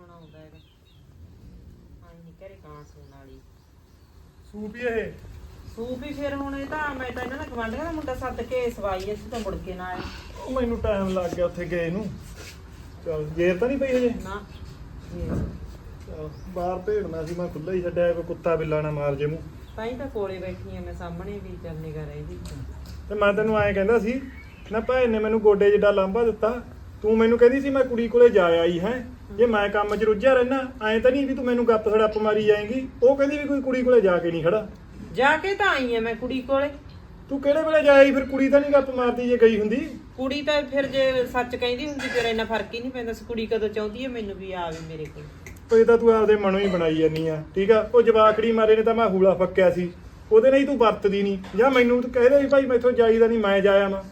ਹੁਣ ਆਉਂਦਾ ਹੈਗਾ। ਹਾਂ ਨਹੀਂ ਘਰੇ ਕਾਂ ਸੂਣ ਵਾਲੀ। ਸੂਪ ਹੀ ਇਹ? ਸੂਪ ਹੀ ਫਿਰ ਹੁਣ ਇਹ ਤਾਂ ਮੈਂ ਤਾਂ ਇਹਨਾਂ ਦਾ ਗਵਾਂਢੀਆਂ ਦਾ ਮੁੰਡਾ ਸੱਦ ਕੇ ਸਵਾਈ ਅਸੀਂ ਤਾਂ ਮੁੜ ਕੇ ਨਾ ਆਏ। ਉਹ ਮੈਨੂੰ ਟਾਈਮ ਲੱਗ ਗਿਆ ਉੱਥੇ ਗਏ ਨੂੰ। ਚਲ ਜੇਰ ਤਾਂ ਨਹੀਂ ਪਈ ਹਜੇ? ਨਾ। ਚੱਲ, ਬਾਹਰ ਭੇੜਨਾ ਸੀ ਮੈਂ ਖੁੱਲਾ ਹੀ ਛੱਡਿਆ ਕੋਈ ਕੁੱਤਾ ਬਿੱਲਾ ਨਾ ਮਾਰ ਜੇ ਮੂੰਹ। ਤਾਂ ਹੀ ਤਾਂ ਕੋਲੇ ਬੈਠੀ ਆ ਮੈਂ ਸਾਹਮਣੇ ਵੀ ਚੱਲ ਨਿਗਾ ਰਹੀ ਤੇ ਮੈਂ ਤੈਨੂੰ ਐਂ ਕਹਿੰਦਾ ਸੀ ਨਾ ਭੈਣ ਨੇ ਮੈਨੂੰ ਗੋਡੇ ਜਿੱਡਾ ਲਾਂਭਾ ਦਿੱਤਾ ਤੂੰ ਮੈਨੂੰ ਕਹਿੰਦੀ ਸੀ ਮੈਂ ਕੁੜੀ ਕੋਲੇ ਜਾ ਆਈ ਹੈ। ਜੇ ਮੈਂ ਕੰਮ 'ਚ ਰੁੱਝਿਆ ਰਹਿਣਾ ਐਂ ਤਾਂ ਨਹੀਂ ਵੀ ਤੂੰ ਮੈਨੂੰ ਗੱਪ ਸੜੱਪ ਮਾਰੀ ਜਾਏਂਗੀ। ਉਹ ਕਹਿੰਦੀ ਵੀ ਕੋਈ ਕੁੜੀ ਕੋਲੇ ਜਾ ਕੇ ਨਹੀਂ ਖੜਾ। ਜਾ ਕੇ ਤਾਂ ਆਈ ਆ ਮੈਂ ਕੁੜੀ ਕੋਲੇ। ਤੂੰ ਕਿਹੜੇ ਵੇਲੇ ਜਾਈ ਫਿਰ ਕੁੜੀ ਤਾਂ ਨਹੀਂ ਗੱਪ ਮਾਰਦੀ ਜੇ ਗਈ ਹੁੰਦੀ। ਕੁੜੀ ਤਾਂ ਫਿਰ ਜੇ ਸੱਚ ਕਹਿੰਦੀ ਹੁੰਦੀ ਫਿਰ ਇੰਨਾ ਫ਼ਰਕ ਹੀ ਨਹੀਂ ਪੈਂਦਾ ਸੀ ਕੁੜੀ ਕਦੋਂ ਚਾਹੁੰਦੀ ਹੈ ਮੈਨੂੰ ਵੀ ਆਵੇ ਮੇਰੇ ਕੋਲ। ਇਹ ਤਾਂ ਤੂੰ ਆਪਦੇ ਮਨੋਂ ਹੀ ਬਣਾਈ ਜਾਨੀ ਆ ਠੀਕ ਆ? ਉਹ ਜਵਾਕੜੀ ਮਾਰੇ ਨੇ ਤਾਂ ਮੈਂ ਹੂਲਾ ਫੱਕਿਆ ਸੀ। ਉਹਦੇ ਨਾਲ ਹੀ ਤੂੰ ਵਰਤਦੀ ਨਹੀਂ। ਜਾਂ ਮੈਨੂੰ ਤੂੰ ਕਹਦੇ ਵੀ ਭਾਈ ਮੈਥੋਂ ਜਾਈਦਾ ਨਹੀਂ ਮੈਂ ਜਾਇਆ ਮੈਂ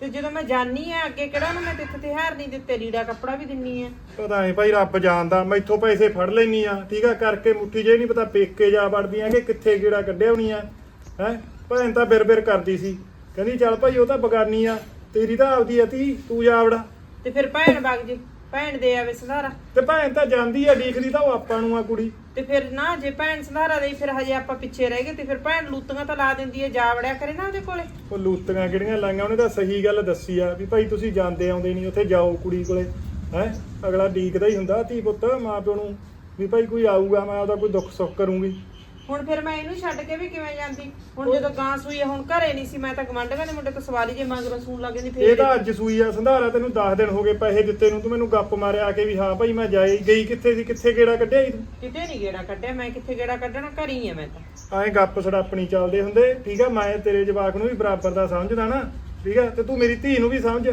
ਤੇ ਜਦੋਂ ਮੈਂ ਜਾਨੀ ਆ ਅੱਗੇ ਕਿਹੜਾ ਨੂੰ ਮੈਂ ਤਿੱਥ ਤਿਹਾਰ ਨਹੀਂ ਦਿੱਤੇ ਲੀੜਾ ਕੱਪੜਾ ਵੀ ਦਿੰਨੀ ਆ। ਪਤਾ ਨਹੀਂ ਭਾਈ ਰੱਬ ਜਾਣਦਾ ਮੈਥੋਂ ਪੈਸੇ ਫੜ ਲੈਨੀ ਆ ਠੀਕ ਆ ਕਰਕੇ ਮੁੱਠੀ ਜੇ ਨਹੀਂ ਪਤਾ ਪੇਕੇ ਜਾ ਵੜਦੀ ਆ ਕਿ ਕਿੱਥੇ ਕਿਹੜਾ ਕੱਢਿਆ ਹੋਣੀ ਆ ਹੈ? ਭੈਣ ਤਾਂ ਬਿਰ ਬਿਰ ਕਰਦੀ ਸੀ ਕਹਿੰਦੀ ਚੱਲ ਭਾਈ ਉਹ ਤਾਂ ਬਗਾਨੀ ਆ ਤੇਰੀ ਤਾਂ ਆਪਦੀ ਅਤੀ ਤੂੰ ਜਾ ਵੜਾ। ਤੇ ਫਿਰ ਭੈਣ ਵਗ ਜੇ। ਭੈਣ ਦੇ ਆਵੇ ਸੰਧਾਰਾ। ਤੇ ਭੈਣ ਤਾਂ ਜਾਂਦੀ ਆ ਡੀਕਦੀ ਤਾਂ ਉਹ ਆਪਾਂ ਨੂੰ ਆ ਕੁੜੀ। ਤੇ ਫਿਰ ਨਾ ਜੇ ਭੈਣ ਸੰਧਾਰਾ ਦੇਈ ਫਿਰ ਹਜੇ ਆਪਾਂ ਪਿੱਛੇ ਰਹਿ ਗਏ ਤੇ ਫਿਰ ਭੈਣ ਲੂਤੀਆਂ ਤਾਂ ਲਾ ਦਿੰਦੀ ਹੈ ਜਾ ਵੜਿਆ ਕਰੇ ਨਾ ਉਹਦੇ ਕੋਲੇ। ਉਹ ਲੂਤੀਆਂ ਕਿਹੜੀਆਂ ਲਾਈਆਂ ਉਹਨੇ ਤਾਂ ਸਹੀ ਗੱਲ ਦੱਸੀ ਆ ਵੀ ਭਾਈ ਤੁਸੀਂ ਜਾਂਦੇ ਆਉਂਦੇ ਨਹੀਂ ਉੱਥੇ ਜਾਓ ਕੁੜੀ ਕੋਲੇ। ਹੈ? ਅਗਲਾ ਡੀਕਦਾ ਹੀ ਹੁੰਦਾ ਧੀ ਪੁੱਤ ਮਾਂ ਪਿਓ ਨੂੰ ਵੀ ਭਾਈ ਕੋਈ ਆਊਗਾ ਮੈਂ ਉਹਦਾ ਕੋਈ ਦੁੱਖ ਸੁੱਖ ਕਰੂੰਗੀ। ਹੁਣ ਫਿਰ ਮੈਂ ਇਹਨੂੰ ਛੱਡ ਕੇ ਵੀ ਕਿਵੇਂ ਜਾਂਦੀ? ਹੁਣ ਜਦੋਂ ਗਾਂ ਸੂਈ ਆ, ਹੁਣ ਘਰੇ ਨਹੀਂ ਸੀ ਮੈਂ ਤਾਂ ਗਵਾਂਢੀਆਂ ਦੇ ਮੁੰਡੇ ਤੋਂ ਸਵਾਰੀ ਜੇ ਮਗਰੋਂ ਸੂਣ ਲੱਗ ਜਾਂਦੀ ਇਹ ਫਿਰ ਤਾਂ ਅੱਜ ਸੂਈ ਆ ਸੰਧਾਰਾ ਤੈਨੂੰ 10 ਦਿਨ ਹੋ ਗਏ ਪੈਸੇ ਦਿੱਤੇ ਨੂੰ ਤੂੰ ਮੈਨੂੰ ਗੱਪ ਮਾਰਿਆ ਆ ਕੇ ਵੀ ਹਾਂ ਭਾਈ ਮੈਂ ਜਾਈ ਗਈ ਕਿੱਥੇ ਸੀ ਕਿੱਥੇ ਗੇੜਾ ਕੱਢਿਆ ਸੀ ਤੂੰ? ਕਿਤੇ ਨਹੀਂ ਗੇੜਾ ਕੱਢਿਆ ਮੈਂ ਕਿੱਥੇ ਗੇੜਾ ਕੱਢਣਾ ਘਰ ਹੀ ਆ ਮੈਂ ਤਾਂ। ਐਂ ਗੱਪ ਸੜਾਪਣੀ ਚੱਲਦੇ ਹੁੰਦੇ ਠੀਕ ਆ ਮੈਂ ਤੇਰੇ ਜਵਾਕ ਨੂੰ ਵੀ ਬਰਾਬਰ ਦਾ ਸਮਝਦਾ ਨਾ ਠੀਕ ਆ ਤੇ ਤੂੰ ਮੇਰੀ ਧੀ ਨੂੰ ਵੀ ਸਮਝ।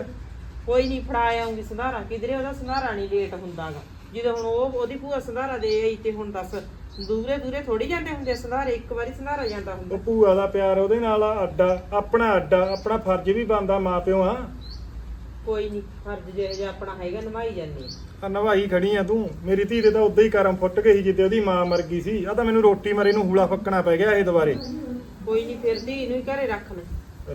ਕੋਈ ਨਹੀਂ ਫੜਾ ਆਉਂਗੀ ਸੰਧਾਰਾ ਕਿਧਰੇ ਉਹਦਾ ਸੰਧਾਰਾ ਨਹੀਂ ਲੇਟ ਹੁੰਦਾਗਾ। ਜਦੋਂ ਹੁਣ ਉਹ ਉਹਦੀ ਭੂਆ ਸੰਧਾਰਾ ਦੇ ਆਈ ਤੇ ਹੁਣ ਦੱਸ ਦੂਰੇ ਦੂਰੇ ਥੋੜੀ ਜਾਂਦੇ ਹੁੰਦੇ ਸੰਧਾਰੇ ਇੱਕ ਵਾਰੀ ਸੰਧਾਰਾ ਜਾਂਦਾ ਹੁੰਦਾ। ਉਹ ਭੂਆ ਦਾ ਪਿਆਰ ਉਹਦੇ ਨਾਲ ਆ ਅੱਡਾ ਆਪਣਾ ਅੱਡਾ ਆਪਣਾ ਫਰਜ਼ ਵੀ ਬਣਦਾ ਮਾਪਿਓ ਆ ਕੋਈ ਨਹੀਂ ਫਰਜ਼ ਜਿਹੋ ਜਿਹਾ ਆਪਣਾ ਹੈਗਾ ਨਿਭਾਈ ਜਾਂਦੇ ਆ। ਆ ਨਵਾਈ ਖੜੀ ਆ ਤੂੰ। ਮੇਰੀ ਧੀ ਦੇ ਤਾਂ ਉਦਾਂ ਹੀ ਕਰਮ ਫੁੱਟ ਗਈ ਜਿੱਦੇ ਉਹਦੀ ਮਾਂ ਮਰ ਗਈ ਸੀ। ਆ ਤਾਂ ਮੈਨੂੰ ਰੋਟੀ ਮਰੇ ਨੂੰ ਹੂਲਾ ਫੱਕਣਾ ਪੈ ਗਿਆ ਇਹ ਦੁਬਾਰੇ। ਕੋਈ ਨਹੀਂ ਫਿਰਦੀ ਇਹਨੂੰ ਹੀ ਘਰੇ ਰੱਖ ਲੈ।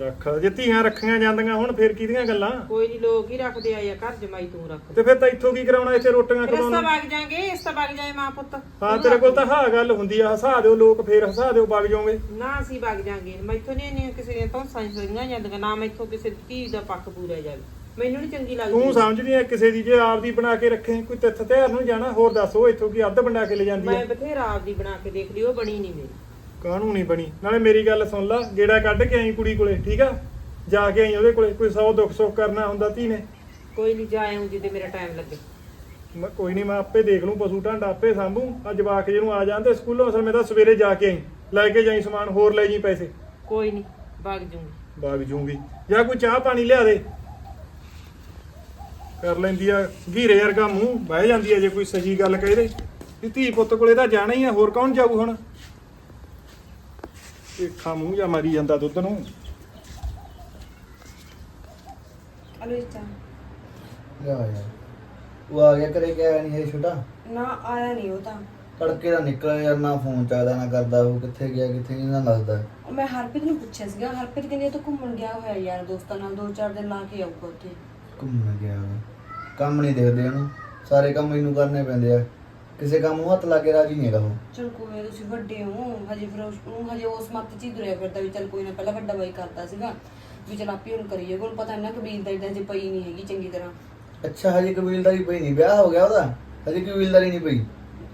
ਰੱਖ ਜੇ ਧੀਆਂ ਰੱਖੀਆਂ ਜਾਂਦੀਆਂ ਹੁਣ ਫੇਰ ਕਿਹਦੀਆਂ ਗੱਲਾਂ? ਕੋਈ ਨਹੀਂ ਲੋਕ ਹੀ ਰੱਖਦੇ ਆ ਜਾਂ ਘਰ ਜਮਾਈ ਤੂੰ ਰੱਖ। ਤੇ ਫਿਰ ਤਾਂ ਇੱਥੋਂ ਕੀ ਕਰਾਉਣਾ ਇੱਥੇ ਰੋਟੀਆਂ ਫਿਰ ਖਵਾਉਣਾ। ਵਗ ਜਾਾਂਗੇ ਇਸ ਤਾਂ ਵਗ ਜਾਏ ਮਾਂ ਪੁੱਤ। ਹਾਂ ਤੇਰੇ ਕੋਲ ਤਾਂ ਹਾਂ ਗੱਲ ਹੁੰਦੀ ਆ ਹਸਾ ਦਿਓ ਲੋਕ ਫੇਰ ਹਸਾ ਦਿਓ ਵਗ ਜਾਓਗੇ। ਨਾ ਅਸੀਂ ਵਗ ਜਾਾਂਗੇ ਮੈਥੋਂ ਨਹੀਂ ਇੰਨੀਆਂ ਕਿਸੇ ਦੀਆਂ ਤਾਂ ਸਹੀਆਂ ਜਾਂਦੀਆਂ ਨਾ ਮੈਥੋਂ ਕਿਸੇ ਦੀ ਧੀ ਦਾ ਪੱਖ ਪੂਰਿਆ ਜਾਵੇ। ਮੈਨੂੰ ਨਹੀਂ ਚੰਗੀ ਤੂੰ ਲੱਗਦੀ ਸਮਝਦੀ ਆ ਕਿਸੇ ਦੀ ਜੇ ਆਪਦੀ ਬਣਾ ਕੇ ਰੱਖੇ ਕੋਈ ਤਿੱਥ ਤਿਉਹਾਰ ਨੂੰ ਜਾਣਾ ਹੋਰ ਦੱਸ ਉਹ ਇੱਥੋਂ ਕੀ ਅੱਧ ਬਣਾ ਕੇ ਲੈ ਜਾਂਦੀ ਮੈਂ ਆ ਬਥੇਰਾ ਆਪਦੀ ਬਣਾ ਕੇ ਦੇਖ ਲਈ ਉਹ ਬਣੀ ਨਹੀਂ ਮੇਰੀ। ਕਾਹਨੂੰ ਨਹੀਂ ਬਣੀ? ਨਾਲੇ ਮੇਰੀ ਗੱਲ ਸੁਣ ਲਾ ਗੇੜਾ ਕੱਢ ਕੇ ਆਈ ਕੁੜੀ ਕੋਲੇ ਠੀਕ ਆ? ਜਾ ਕੇ ਆਈ ਉਹਦੇ ਕੋਲੇ ਕੋਈ ਸੌ ਦੁੱਖ ਸੁੱਖ ਕਰਨਾ ਹੁੰਦਾ ਧੀ ਨੇ ਕੋਈ ਨਹੀਂ ਜਾ ਆਉਂ ਜਿੱਦੇ ਮੇਰਾ ਟਾਈਮ ਲੱਗੇ। ਮੈਂ ਕੋਈ ਨਹੀਂ ਮੈਂ ਆਪੇ ਦੇਖ ਲੂੰ ਪਸ਼ੂ ਢਾਂਡਾ ਆਪੇ ਸਾਂਭੂ। ਅੱਜ ਜਵਾਕ ਜਿਹਨੂੰ ਆ ਜਾਂਦੇ ਸਕੂਲੋਂ ਅਸਲ ਮੈਂ ਤਾਂ ਸਵੇਰੇ ਜਾ ਕੇ ਆਈ। ਲੈ ਕੇ ਜਾਈ ਸਮਾਨ ਹੋਰ ਲੈ ਜੀ ਪੈਸੇ। ਕੋਈ ਨਹੀਂ ਵਗ ਜੂੰਗੀ। ਬਾਗ ਜੂੰਗੀ। ਜਾਂ ਕੋਈ ਚਾਹ ਪਾਣੀ ਲਿਆ ਦੇ। ਕਰ ਲੈਂਦੀ ਆ ਘੀਰੇ ਵਰਗਾ ਮੂੰਹ ਬਹਿ ਜਾਂਦੀ ਆ ਜੇ ਕੋਈ ਸਹੀ ਗੱਲ ਕਹੇ ਦੇ ਵੀ ਧੀ ਪੁੱਤ ਕੋਲੇ ਤਾਂ ਜਾਣਾ ਹੀ ਆ ਹੋਰ ਕੌਣ ਜਾਊ ਹੁਣ? ਦੇਖਾ ਮੂੰਹ ਜਾਂ ਮਾਰੀ ਜਾਂਦਾ ਦੁੱਧ ਨੂੰ? ਹਲੋ ਇਸ ਲਿਆ ਯਾਰ ਉਹ ਆ ਗਿਆ ਘਰੇ ਗਿਆ ਨਹੀਂ ਇਹ ਛੋਟਾ? ਨਾ ਆਇਆ ਨਹੀਂ ਉਹ ਤਾਂ। ਤੜਕੇ ਦਾ ਨਿਕਲਿਆ ਯਾਰ ਨਾ ਫੋਨ ਚੱਕਦਾ ਨਾ ਕਰਦਾ ਉਹ ਕਿੱਥੇ ਗਿਆ ਕਿੱਥੇ ਨਹੀਂ ਨਾ ਦੱਸਦਾ ਉਹ ਮੈਂ ਹਰਪ੍ਰੀਤ ਨੂੰ ਪੁੱਛਿਆ ਸੀਗਾ ਹਰਪ੍ਰੀਤ ਕਹਿੰਦੀ ਇਹ ਤਾਂ ਘੁੰਮਣ ਗਿਆ ਹੋਇਆ ਯਾਰ ਦੋਸਤਾਂ ਨਾਲ ਦੋ ਚਾਰ ਦਿਨ ਲਾ ਕੇ ਆਊਗਾ ਉੱਥੇ। ਘੁੰਮਣ ਗਿਆ। ਕੰਮ ਨਹੀਂ ਦੇਖਦੇ ਉਹਨੂੰ। ਸਾਰੇ ਕੰਮ ਇਹਨੂੰ ਕਰਨੇ ਪੈਂਦੇ ਆ। ਕਿਸੇ ਕੰਮ ਨੂੰ ਹੱਥ ਲਾ ਕੇ ਰਾਜੀ ਨਹੀਂ ਹੈਗਾ ਉਹ। ਚਲ ਕੋਈ ਨਾ, ਤੁਸੀਂ ਵੱਡੇ ਹੋ ਹਜੇ ਫਿਰ ਉਸ- ਉਹਨੂੰ ਹਜੇ ਉਸ ਮੱਤ ਚ ਹੀ ਤੁਰਿਆ ਫਿਰਦਾ ਵੀ ਚਲ ਕੋਈ ਨਾ ਪਹਿਲਾਂ ਵੱਡਾ ਬਾਈ ਕਰਦਾ ਸੀਗਾ ਵੀ ਚਲ ਆਪੇ ਹੁਣ ਕਰੀਏ ਕੋਲ ਪਤਾ ਨਾ ਕਬੀਲ ਦਾ ਇਦਾਂ ਜੇ ਪਈ ਨਹੀਂ ਹੈਗੀ ਚੰਗੀ ਤਰ੍ਹਾਂ। ਅੱਛਾ ਹਜੇ ਕਬੀਲਦਾਰੀ ਪਈ ਨਹੀਂ ਵਿਆਹ ਹੋ ਗਿਆ ਉਹਦਾ? ਹਜੇ ਕਬੀਲਦਾਰੀ ਨਹੀਂ ਪਈ?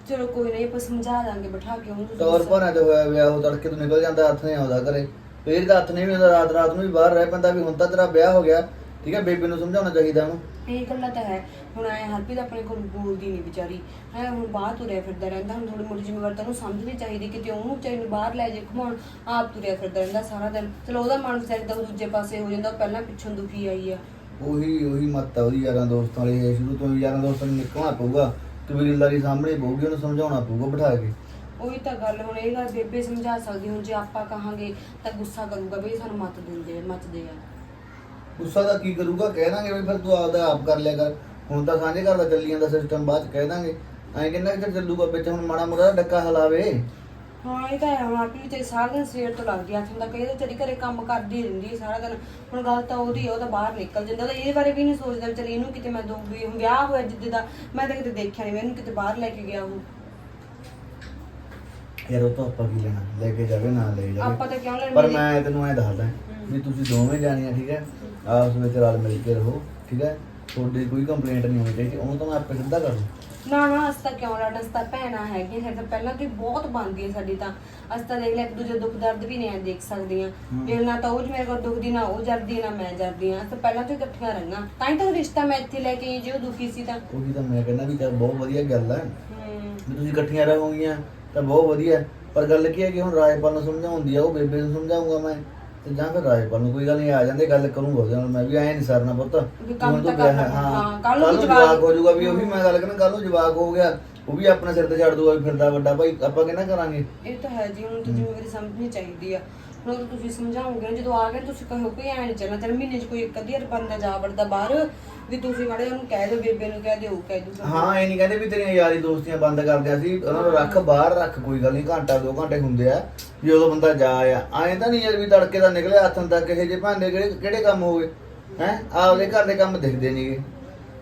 ਚਲੋ ਕੋਈ ਨਹੀਂ ਆਪਾਂ ਸਮਝਾ ਦਾਂਗੇ ਬਿਠਾ ਕੇ ਉਹਨੂੰ ਤੁਸੀਂ ਤੌਰ। ਭਾਣਾ ਤੇ ਹੋਇਆ ਵਿਆਹ ਉਹ ਤੜਕੇ ਤੋਂ ਨਿਕਲ ਜਾਂਦਾ ਹੱਥ ਨਹੀਂ ਆਉਂਦਾ ਘਰੇ। ਫੇਰ ਦਾ ਹੱਥ ਨਹੀਂ ਵੀ ਆਉਂਦਾ ਰਾਤ ਰਾਤ ਨੂੰ ਵੀ ਬਾਹਰ ਰਹਿ ਪੈਂਦਾ ਵੀ ਹੁਣ ਤਾਂ ਤੇਰਾ ਵਿਆਹ ਹੋ ਗਿਆ। ਠੀਕ ਹੈ ਬੇਬੇ ਨੂੰ ਸਮਝਾਉਣਾ ਚਾਹੀਦਾ ਉਹਨੂੰ। ਇਹ ਗੱਲਾਂ ਤਾਂ ਹੈ। ਹੁਣ ਐ ਹਰਪ੍ਰੀਤ ਆਪਣੇ ਕੋਲ ਬੋਲਦੀ ਨਹੀਂ ਵਿਚਾਰੀ। ਹੈ ਹੁਣ ਬਾਹਰ ਤੁਰਿਆ ਫਿਰਦਾ ਰਹਿੰਦਾ ਹੁਣ ਥੋੜੀ ਮੋਟੀ ਜ਼ਿੰਮੇਵਾਰੀ ਤਾਂ ਉਹਨੂੰ ਸਮਝਣੀ ਚਾਹੀਦੀ ਕਿ ਤੇ ਉਹਨੂੰ ਵਿਚਾਰੀ ਨੂੰ ਬਾਹਰ ਲੈ ਜੇ ਘੁਮਾਉਣ। ਆਪ ਤੁਰਿਆ ਫਿਰਦਾ ਰਹਿੰਦਾ ਸਾਰਾ ਦਿਨ। ਚਲੋ ਉਹਦਾ ਮਨ ਵਿਚਾਰੀ ਦਾ ਦੂਜੇ ਪਾਸੇ ਹੋ ਜਾਂਦਾ ਉਹ ਪਹਿਲਾਂ ਪਿੱਛੋਂ ਦੁਖੀ ਆਈ ਆ। ਉਹੀ ਉਹੀ ਮੱਤ ਆ ਉਹਦੀ ਯਾਰਾਂ ਦੋਸਤਾਂ ਵਾਲੀ ਇਹ ਸ਼ੁਰੂ ਤੋਂ ਹੀ ਯਾਰਾਂ ਦੋਸਤਾਂ ਨੂੰ ਨਿਕਲਣਾ ਪਊਗਾ। ਕਬੀਲਦਾਰੀ ਸਾਹਮਣੇ ਪਊਗੀ ਉਹਨੂੰ ਸਮਝਾਉਣਾ ਪਊਗਾ ਬਿਠਾ ਕੇ। ਉਹੀ ਤਾਂ ਗੱਲ ਹੁਣ ਇਹ ਗੱਲ ਬੇਬੇ ਸਮਝਾ ਸਕਦੀ ਹੁਣ ਜੇ ਆਪਾਂ ਕਹਾਂਗੇ ਤਾਂ ਗੁੱਸਾ ਕਰੂਗਾ ਵੀ ਇਹ ਸਾਨੂੰ ਮਤ ਦਿੰਦੇ ਮੱਚਦੇ ਆ। ਗੁੱਸਾ ਦਾ ਕੀ ਕਰੂਗਾ? ਕਹਿ ਦਾਂਗੇ ਵੀ ਫਿਰ ਤੂੰ ਆਪਦਾ ਆਪ ਕਰ ਲਿਆ ਕਰ। ਹੁਣ ਤਾਂ ਸਾਂਝੇ ਘਰ ਦਾ ਚੱਲੀ ਜਾਂਦਾ ਸਿਸਟਮ ਬਾਅਦ ਚ ਕਹਿ ਦਾਂਗੇ। ਐਂ ਕਿੰਨਾ ਕੁ ਚੱਲੂਗਾ ਵਿੱਚ? ਹੁਣ ਮਾੜਾ ਮੋੜਾ ਡੱਕਾ ਹਲਾਵੇ ਹਾਂ ਇਹ ਤਾਂ ਹੈ ਆਪੀ ਵੀ ਤੇ ਸਾਰਾ ਦਿਨ ਸਵੇਰ ਤੋਂ ਲੱਗਦੀ ਆ ਹੁੰਦਾ ਕਈ ਤਾਂ ਤੇਰੀ ਘਰੇ ਕੰਮ ਕਰਦੀ ਰਹਿੰਦੀ ਹੈ ਸਾਰਾ ਦਿਨ। ਹੁਣ ਗੱਲ ਤਾਂ ਉਹਦੀ ਉਹ ਤਾਂ ਬਾਹਰ ਨਿਕਲ ਜਾਂਦਾ ਤਾਂ ਇਹਦੇ ਬਾਰੇ ਵੀ ਨਹੀਂ ਸੋਚਦਾ ਵੀ ਚਲ ਇਹਨੂੰ ਕਿਤੇ ਮੈਂ ਦਊਂਗੀ ਹੁਣ ਵਿਆਹ ਹੋਇਆ ਜਿੱਦੇ ਦਾ ਮੈਂ ਤਾਂ ਕਿਤੇ ਦੇਖਿਆ ਨਹੀਂ ਮੈਨੂੰ ਕਿਤੇ ਬਾਹਰ ਲੈ ਕੇ ਗਿਆ ਉਹ। ਯਾਰ ਉਹ ਤਾਂ ਆਪਾਂ ਕੀ ਲੈਣਾ ਲੈ ਕੇ ਜਾਵੇ ਨਾ ਲੈ ਜਾਵੇ। ਆਪਾਂ ਤਾਂ ਕਿਉਂ ਲੈਣ? ਪਰ ਮੈਂ ਤੈਨੂੰ ਐ ਦੱਸਦਾ ਵੀ ਤੁਸੀਂ ਦੋਵੇਂ ਜਾਣੀਆਂ ਠੀਕ ਹੈ? ਆਪਸ ਵਿੱਚ ਰਲ ਮਿਲ ਕੇ ਰਹੋ ਠੀਕ ਹੈ? ਤੁਹਾਡੀ ਕੋਈ ਕੰਪਲੇਂਟ ਨਹੀਂ ਹੋਣੀ ਚਾਹੀਦੀ ਉਹਨੂੰ ਤਾਂ ਮੈਂ ਆਪੇ ਸਿੱਧਾ ਕਰ ਲੂੰ ਨਾ ਨਾ ਅਸ ਤਾਂ ਕਿਉਂ ਲੜਨਾ ਅਸ ਤਾਂ ਭੈਣਾਂ ਹੈਗੀਆਂ ਸਾਡੇ ਤਾਂ ਪਹਿਲਾਂ ਤੋਂ ਹੀ ਬਹੁਤ ਬਣਦੀ ਹੈ ਸਾਡੀ ਤਾਂ। ਅਸ ਤਾਂ ਦੇਖ ਲੈ ਇੱਕ ਦੂਜੇ ਦੁੱਖ ਦਰਦ ਵੀ ਨਹੀਂ ਐ ਦੇਖ ਸਕਦੀਆਂ। ਜੇ ਨਾ ਤਾਂ ਉਹ ਮੇਰੇ ਕੋਲ ਦੁੱਖਦੀ ਨਾ ਉਹ ਜਰਦੀ ਨਾ ਮੈਂ ਜਰਦੀ ਆ ਤਾਂ ਪਹਿਲਾਂ ਤੋਂ ਹੀ ਇਕੱਠੀਆਂ ਰਹੀਆਂ। ਤਾਂ ਹੀ ਤਾਂ ਉਹ ਰਿਸ਼ਤਾ ਮੈਂ ਇੱਥੇ ਲੈ ਕੇ ਆਈ ਜੇ ਉਹ ਦੁਖੀ ਸੀ ਤਾਂ। ਉਹੀ ਤਾਂ ਮੈਂ ਕਹਿੰਦਾ ਵੀ ਚੱਲ ਬਹੁਤ ਵਧੀਆ ਗੱਲ ਹੈ। ਹਮ, ਵੀ ਤੁਸੀਂ ਇਕੱਠੀਆਂ ਰਹੋਗੀਆਂ ਤਾਂ ਬਹੁਤ ਵਧੀਆ। ਪਰ ਗੱਲ ਕੀ ਹੈ ਕਿ ਹੁਣ ਰਾਜਪਾਲ ਨੂੰ ਸਮਝਾਉਂਦੀ ਆ ਉਹ ਬੇਬੇ ਨੂੰ ਸਮਝਾਉਂਗਾ ਮੈਂ। ਤੇ ਜਾਂ ਫਿਰ ਰਾਜਪਾਲ ਨੂੰ ਕੋਈ ਗੱਲ ਨਹੀਂ ਆ ਜਾਂਦੇ ਗੱਲ ਕਰੂੰਗਾ ਉਹਦੇ ਨਾਲ। ਮੈਂ ਵੀ ਐ ਨਹੀਂ ਸਰਨਾ ਪੁੱਤ। ਵੀ ਕੰਮ ਹੁਣ ਤੂੰ ਤਾਂ ਕਰਨਾ, ਕਿਹਾ, ਹਾਂ, ਕੱਲ੍ਹ ਨੂੰ ਵੀ ਜਵਾਕ ਜਵਾਕ ਹੋ ਜਾਊਗਾ ਵੀ ਉਹੀ ਮੈਂ ਗੱਲ ਕਰਨਾ ਕੱਲ ਨੂੰ ਜਵਾਕ ਹੋ ਗਿਆ ਉਹ ਵੀ ਆਪਣੇ ਸਿਰ ਤੇ ਛੱਡ ਦੂਗਾ ਵੀ ਫਿਰਦਾ ਵੱਡਾ ਭਾਈ ਆਪਾਂ ਕਿਹਨਾਂ ਕਰਾਂਗੇ? ਇਹ ਤਾਂ ਹੈ ਜੀ ਹੁਣ ਤਾਂ ਜ਼ਿੰਮੇਵਾਰੀ ਸਮਝਣੀ ਚਾਹੀਦੀ ਆ। ਹੁਣ ਤਾਂ ਤੁਸੀਂ ਸਮਝਾਓਗੇ ਨਾ, ਜਦੋਂ ਆ ਗਏ ਤੁਸੀਂ ਕਹੋ ਕਿ ਐ ਨਹੀਂ ਚੱਲਣਾ ਚੱਲ ਮਹੀਨੇ 'ਚ ਕੋਈ ਇੱਕ ਅੱਧੀ ਵਾਰ ਬੰਦਾ ਜਾ ਵੜਦਾ ਬਾਹਰ ਵੀ ਤੁਸੀਂ ਮਾੜੇ ਉਹਨੂੰ ਕਹਿ ਦਿਓ ਬੇਬੇ ਨੂੰ ਕਹਿ ਦਿਓ ਉਹ ਕਹਿ ਦਿਓ। ਹਾਂ ਇਹ ਨਹੀਂ ਕਹਿੰਦੇ ਵੀ ਤੇਰੀਆਂ ਯਾਰੀ ਦੋਸਤੀਆਂ ਬੰਦ ਕਰ ਦਿਆ ਸੀ ਉਹਨਾਂ ਨੂੰ ਰੱਖ ਬਾਹਰ ਰੱਖ ਕੋਈ ਗੱਲ ਨਹੀਂ ਘੰਟਾ ਦੋ ਘੰਟੇ ਹੁੰਦੇ ਆ ਵੀ ਉਦੋਂ ਬੰਦਾ ਜਾ ਆ ਐਂ ਤਾਂ ਨਹੀਂ ਯਾਰ ਵੀ ਤੜਕੇ ਦਾ ਨਿਕਲਿਆ ਹੱਥਾਂ ਤੱਕ ਇਹ ਜੇ ਭਾਂਡੇ ਕਿਹੜੇ ਕਿਹੜੇ ਕੰਮ ਹੋ ਗਏ? ਹੈ? ਆਪਦੇ ਘਰ ਦੇ ਕੰਮ ਦਿਖਦੇ ਨਹੀਂਗੇ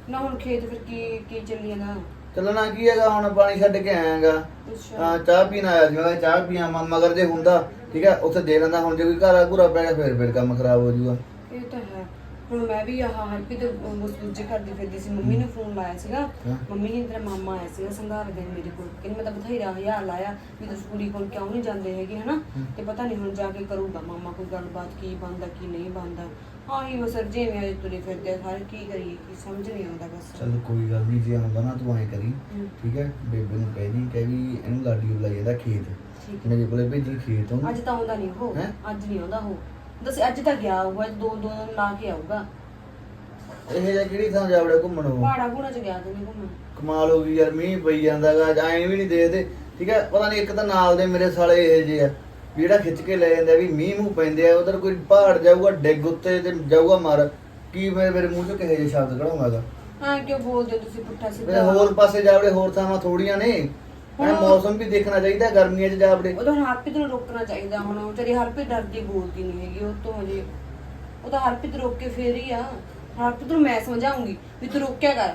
ਨਾ ਹੁਣ ਖੇਤ ਫਿਰ ਕੀ ਕੀ ਚੱਲੀ ਜਾਂਦਾ? ਚੱਲਣਾ ਕੀ ਹੈਗਾ ਹੁਣ ਪਾਣੀ ਛੱਡ ਕੇ ਆਇਆਗਾ। ਅੱਛਾ। ਹਾਂ ਚਾਹ ਪੀਣ ਆਇਆ ਸੀ ਮੈਂ ਕਿਹਾ ਚਾਹ ਪੀਆਂ ਮਗਰ ਜੇ ਹੁੰਦਾ ਠੀਕ ਹੈ ਉੱਥੇ ਦੇ ਲੈਂਦਾ ਹੁਣ ਜੇ ਕੋਈ ਘਰ ਆ ਘੁਰਾ ਪੈ ਗਿਆ ਫਿਰ ਫਿਰ ਕੰਮ ਖਰਾਬ ਹੋ ਜਾਊਗਾ। ਇਹ ਤਾਂ ਹੈ। ਹੁਣ ਮੈਂ ਵੀ ਆਹ ਹਰਪੀ ਤੇ ਮੁਸਕੁੱਜੇ ਕਰਦੀ ਫਿਰਦੀ ਸੀ ਮੰਮੀ ਨੂੰ ਫੋਨ ਲਾਇਆ ਸੀਗਾ। ਹਾਂ। ਮੰਮੀ ਨੇ ਤੇਰਾ ਮਾਮਾ ਆਇਆ ਸੀਗਾ ਸੰਘਾਰ ਦੇਣ ਮੇਰੇ ਕੋਲ। ਕਹਿੰਦੀ ਮੈਂ ਤਾਂ ਬਥੇਰਾ ਹਜ਼ਾਰ ਲਾਇਆ ਵੀ ਤੁਸੀਂ ਕੁੜੀ ਕੋਲ ਕਿਉਂ ਨਹੀਂ ਜਾਂਦੇ ਹੈਗੇ ਹਨਾ? ਤੇ ਪਤਾ ਨਹੀਂ ਹੁਣ ਜਾ ਕੇ ਕਰੂਗਾ ਮਾਮਾ ਕੋਈ ਗੱਲਬਾਤ ਕੀ ਬੰਦਾ ਕੀ ਨਹੀਂ ਬੰਦਾ ਹਾਂ ਹੀ ਬਸ ਜਿਵੇਂ ਅਜੇ ਤੁਰੇ ਫਿਰਦੇ ਆ ਸਾਰੇ ਕੀ ਕਰੀਏ ਕੀ ਸਮਝ ਨਹੀਂ ਆਉਂਦਾ ਬਸ। ਚੱਲ ਕੋਈ ਗੱਲ ਨਹੀਂ ਜੇ ਆਉਂਦਾ ਨਾ ਤੂੰ ਐਂ ਕਰੀ ਠੀਕ ਹੈ? ਬੇਬੇ ਨੂੰ ਕਹਿ ਦੀ ਕਹਿ ਵੀ ਇਹਨੂੰ ਲਾਡੀ ਬੁਲਾਈ ਜਾਂਦਾ ਖੇਤ। ਠੀਕ ਮੇਰੇ ਕੋਲੇ ਭੇਜੀ ਖੇਤ ਉਹਨੂੰ ਅੱਜ ਤਾਂ ਆਉਂਦਾ ਨਹੀਂ ਉਹ ਹੈਂ? ਅੱਜ ਨਹੀਂ ਆਉਂਦਾ ਉਹ। ਦੱਸ ਅੱਜ ਤਾਂ ਗਿਆ ਉਹ ਅੱਜ ਦੋ ਦੋ ਦਿਨ ਲਾ ਕੇ ਆਊਗਾ। ਇਹ ਜਿਹਾ ਕਿਹੜੀ ਥਾਂ ਜਾਵੜਾ ਘੁੰਮਣ ਉਹ ਪਹਾੜਾ ਪੂੜਾ ਚ ਗਿਆ ਤੇ ਨਹੀਂ ਘੁੰਮਣ। ਕਮਾਲ ਹੋ ਗਈ ਯਾਰ ਮੀਂਹ ਪਈ ਜਾਂਦਾਗਾ ਐਂ ਵੀ ਨਹੀਂ ਦੇਖਦੇ। ਠੀਕ ਹੈ ਪਤਾ ਨਹੀਂ ਇੱਕ ਤਾਂ ਨਾਲ ਦੇ ਮੇਰੇ ਸਾਲੇ ਇਹ ਜਿਹੇ ਆ ਵੀ ਜਿਹੜਾ ਖਿੱਚ ਕੇ ਲੈ ਜਾਂਦੇ ਵੀ ਮੀਂਹ ਮੂੰਹ ਪੈਂਦੇ ਆ ਉਧਰ ਕੋਈ ਪਹਾੜ ਜਾਊਗਾ ਡਿੱਗ ਉੱਤੇ ਤੇ ਜਾਊਗਾ ਮਰ। ਕੀ ਮੇਰੇ ਮੇਰੇ ਮੂੰਹ ਚੋਂ ਕਿਹੋ ਜਿਹੇ ਸ਼ਬਦ ਕਢਾਉਂਗਾਗਾ ਹਾਂ ਕਿਉਂ ਬੋਲਦੇ ਹੋ ਤੁਸੀਂ ਪੁੱਠਾ ਸਿੱਧਾ? ਹੋਰ ਪਾਸੇ ਜਾਵੜੇ ਹੋਰ ਥਾਵਾਂ ਥੋੜੀਆਂ ਨੇ। ਐ ਮੌਸਮ ਵੀ ਦੇਖਣਾ ਚਾਹੀਦਾ ਗਰਮੀਆਂ 'ਚ ਜਾਵੜੇ ਉਹ ਤਾਂ ਹਰਪ੍ਰੀਤ ਨੂੰ ਰੋਕਣਾ ਚਾਹੀਦਾ ਹੁਣ ਉਹ ਤੇਰੀ ਹਰਪ੍ਰੀਤ ਡਰਦੀ ਬੋਲਦੀ ਨਹੀਂ ਹੈਗੀ ਉਹ ਤੋਂ ਹਜੇ। ਉਹ ਤਾਂ ਹਰਪ੍ਰੀਤ ਰੋਕ ਕੇ ਫੇਰ ਹੀ ਆ। ਹਰਪ੍ਰੀਤ ਨੂੰ ਮੈਂ ਸਮਝਾਉਂਗੀ ਵੀ ਤੂੰ ਰੋਕਿਆ ਕਰ।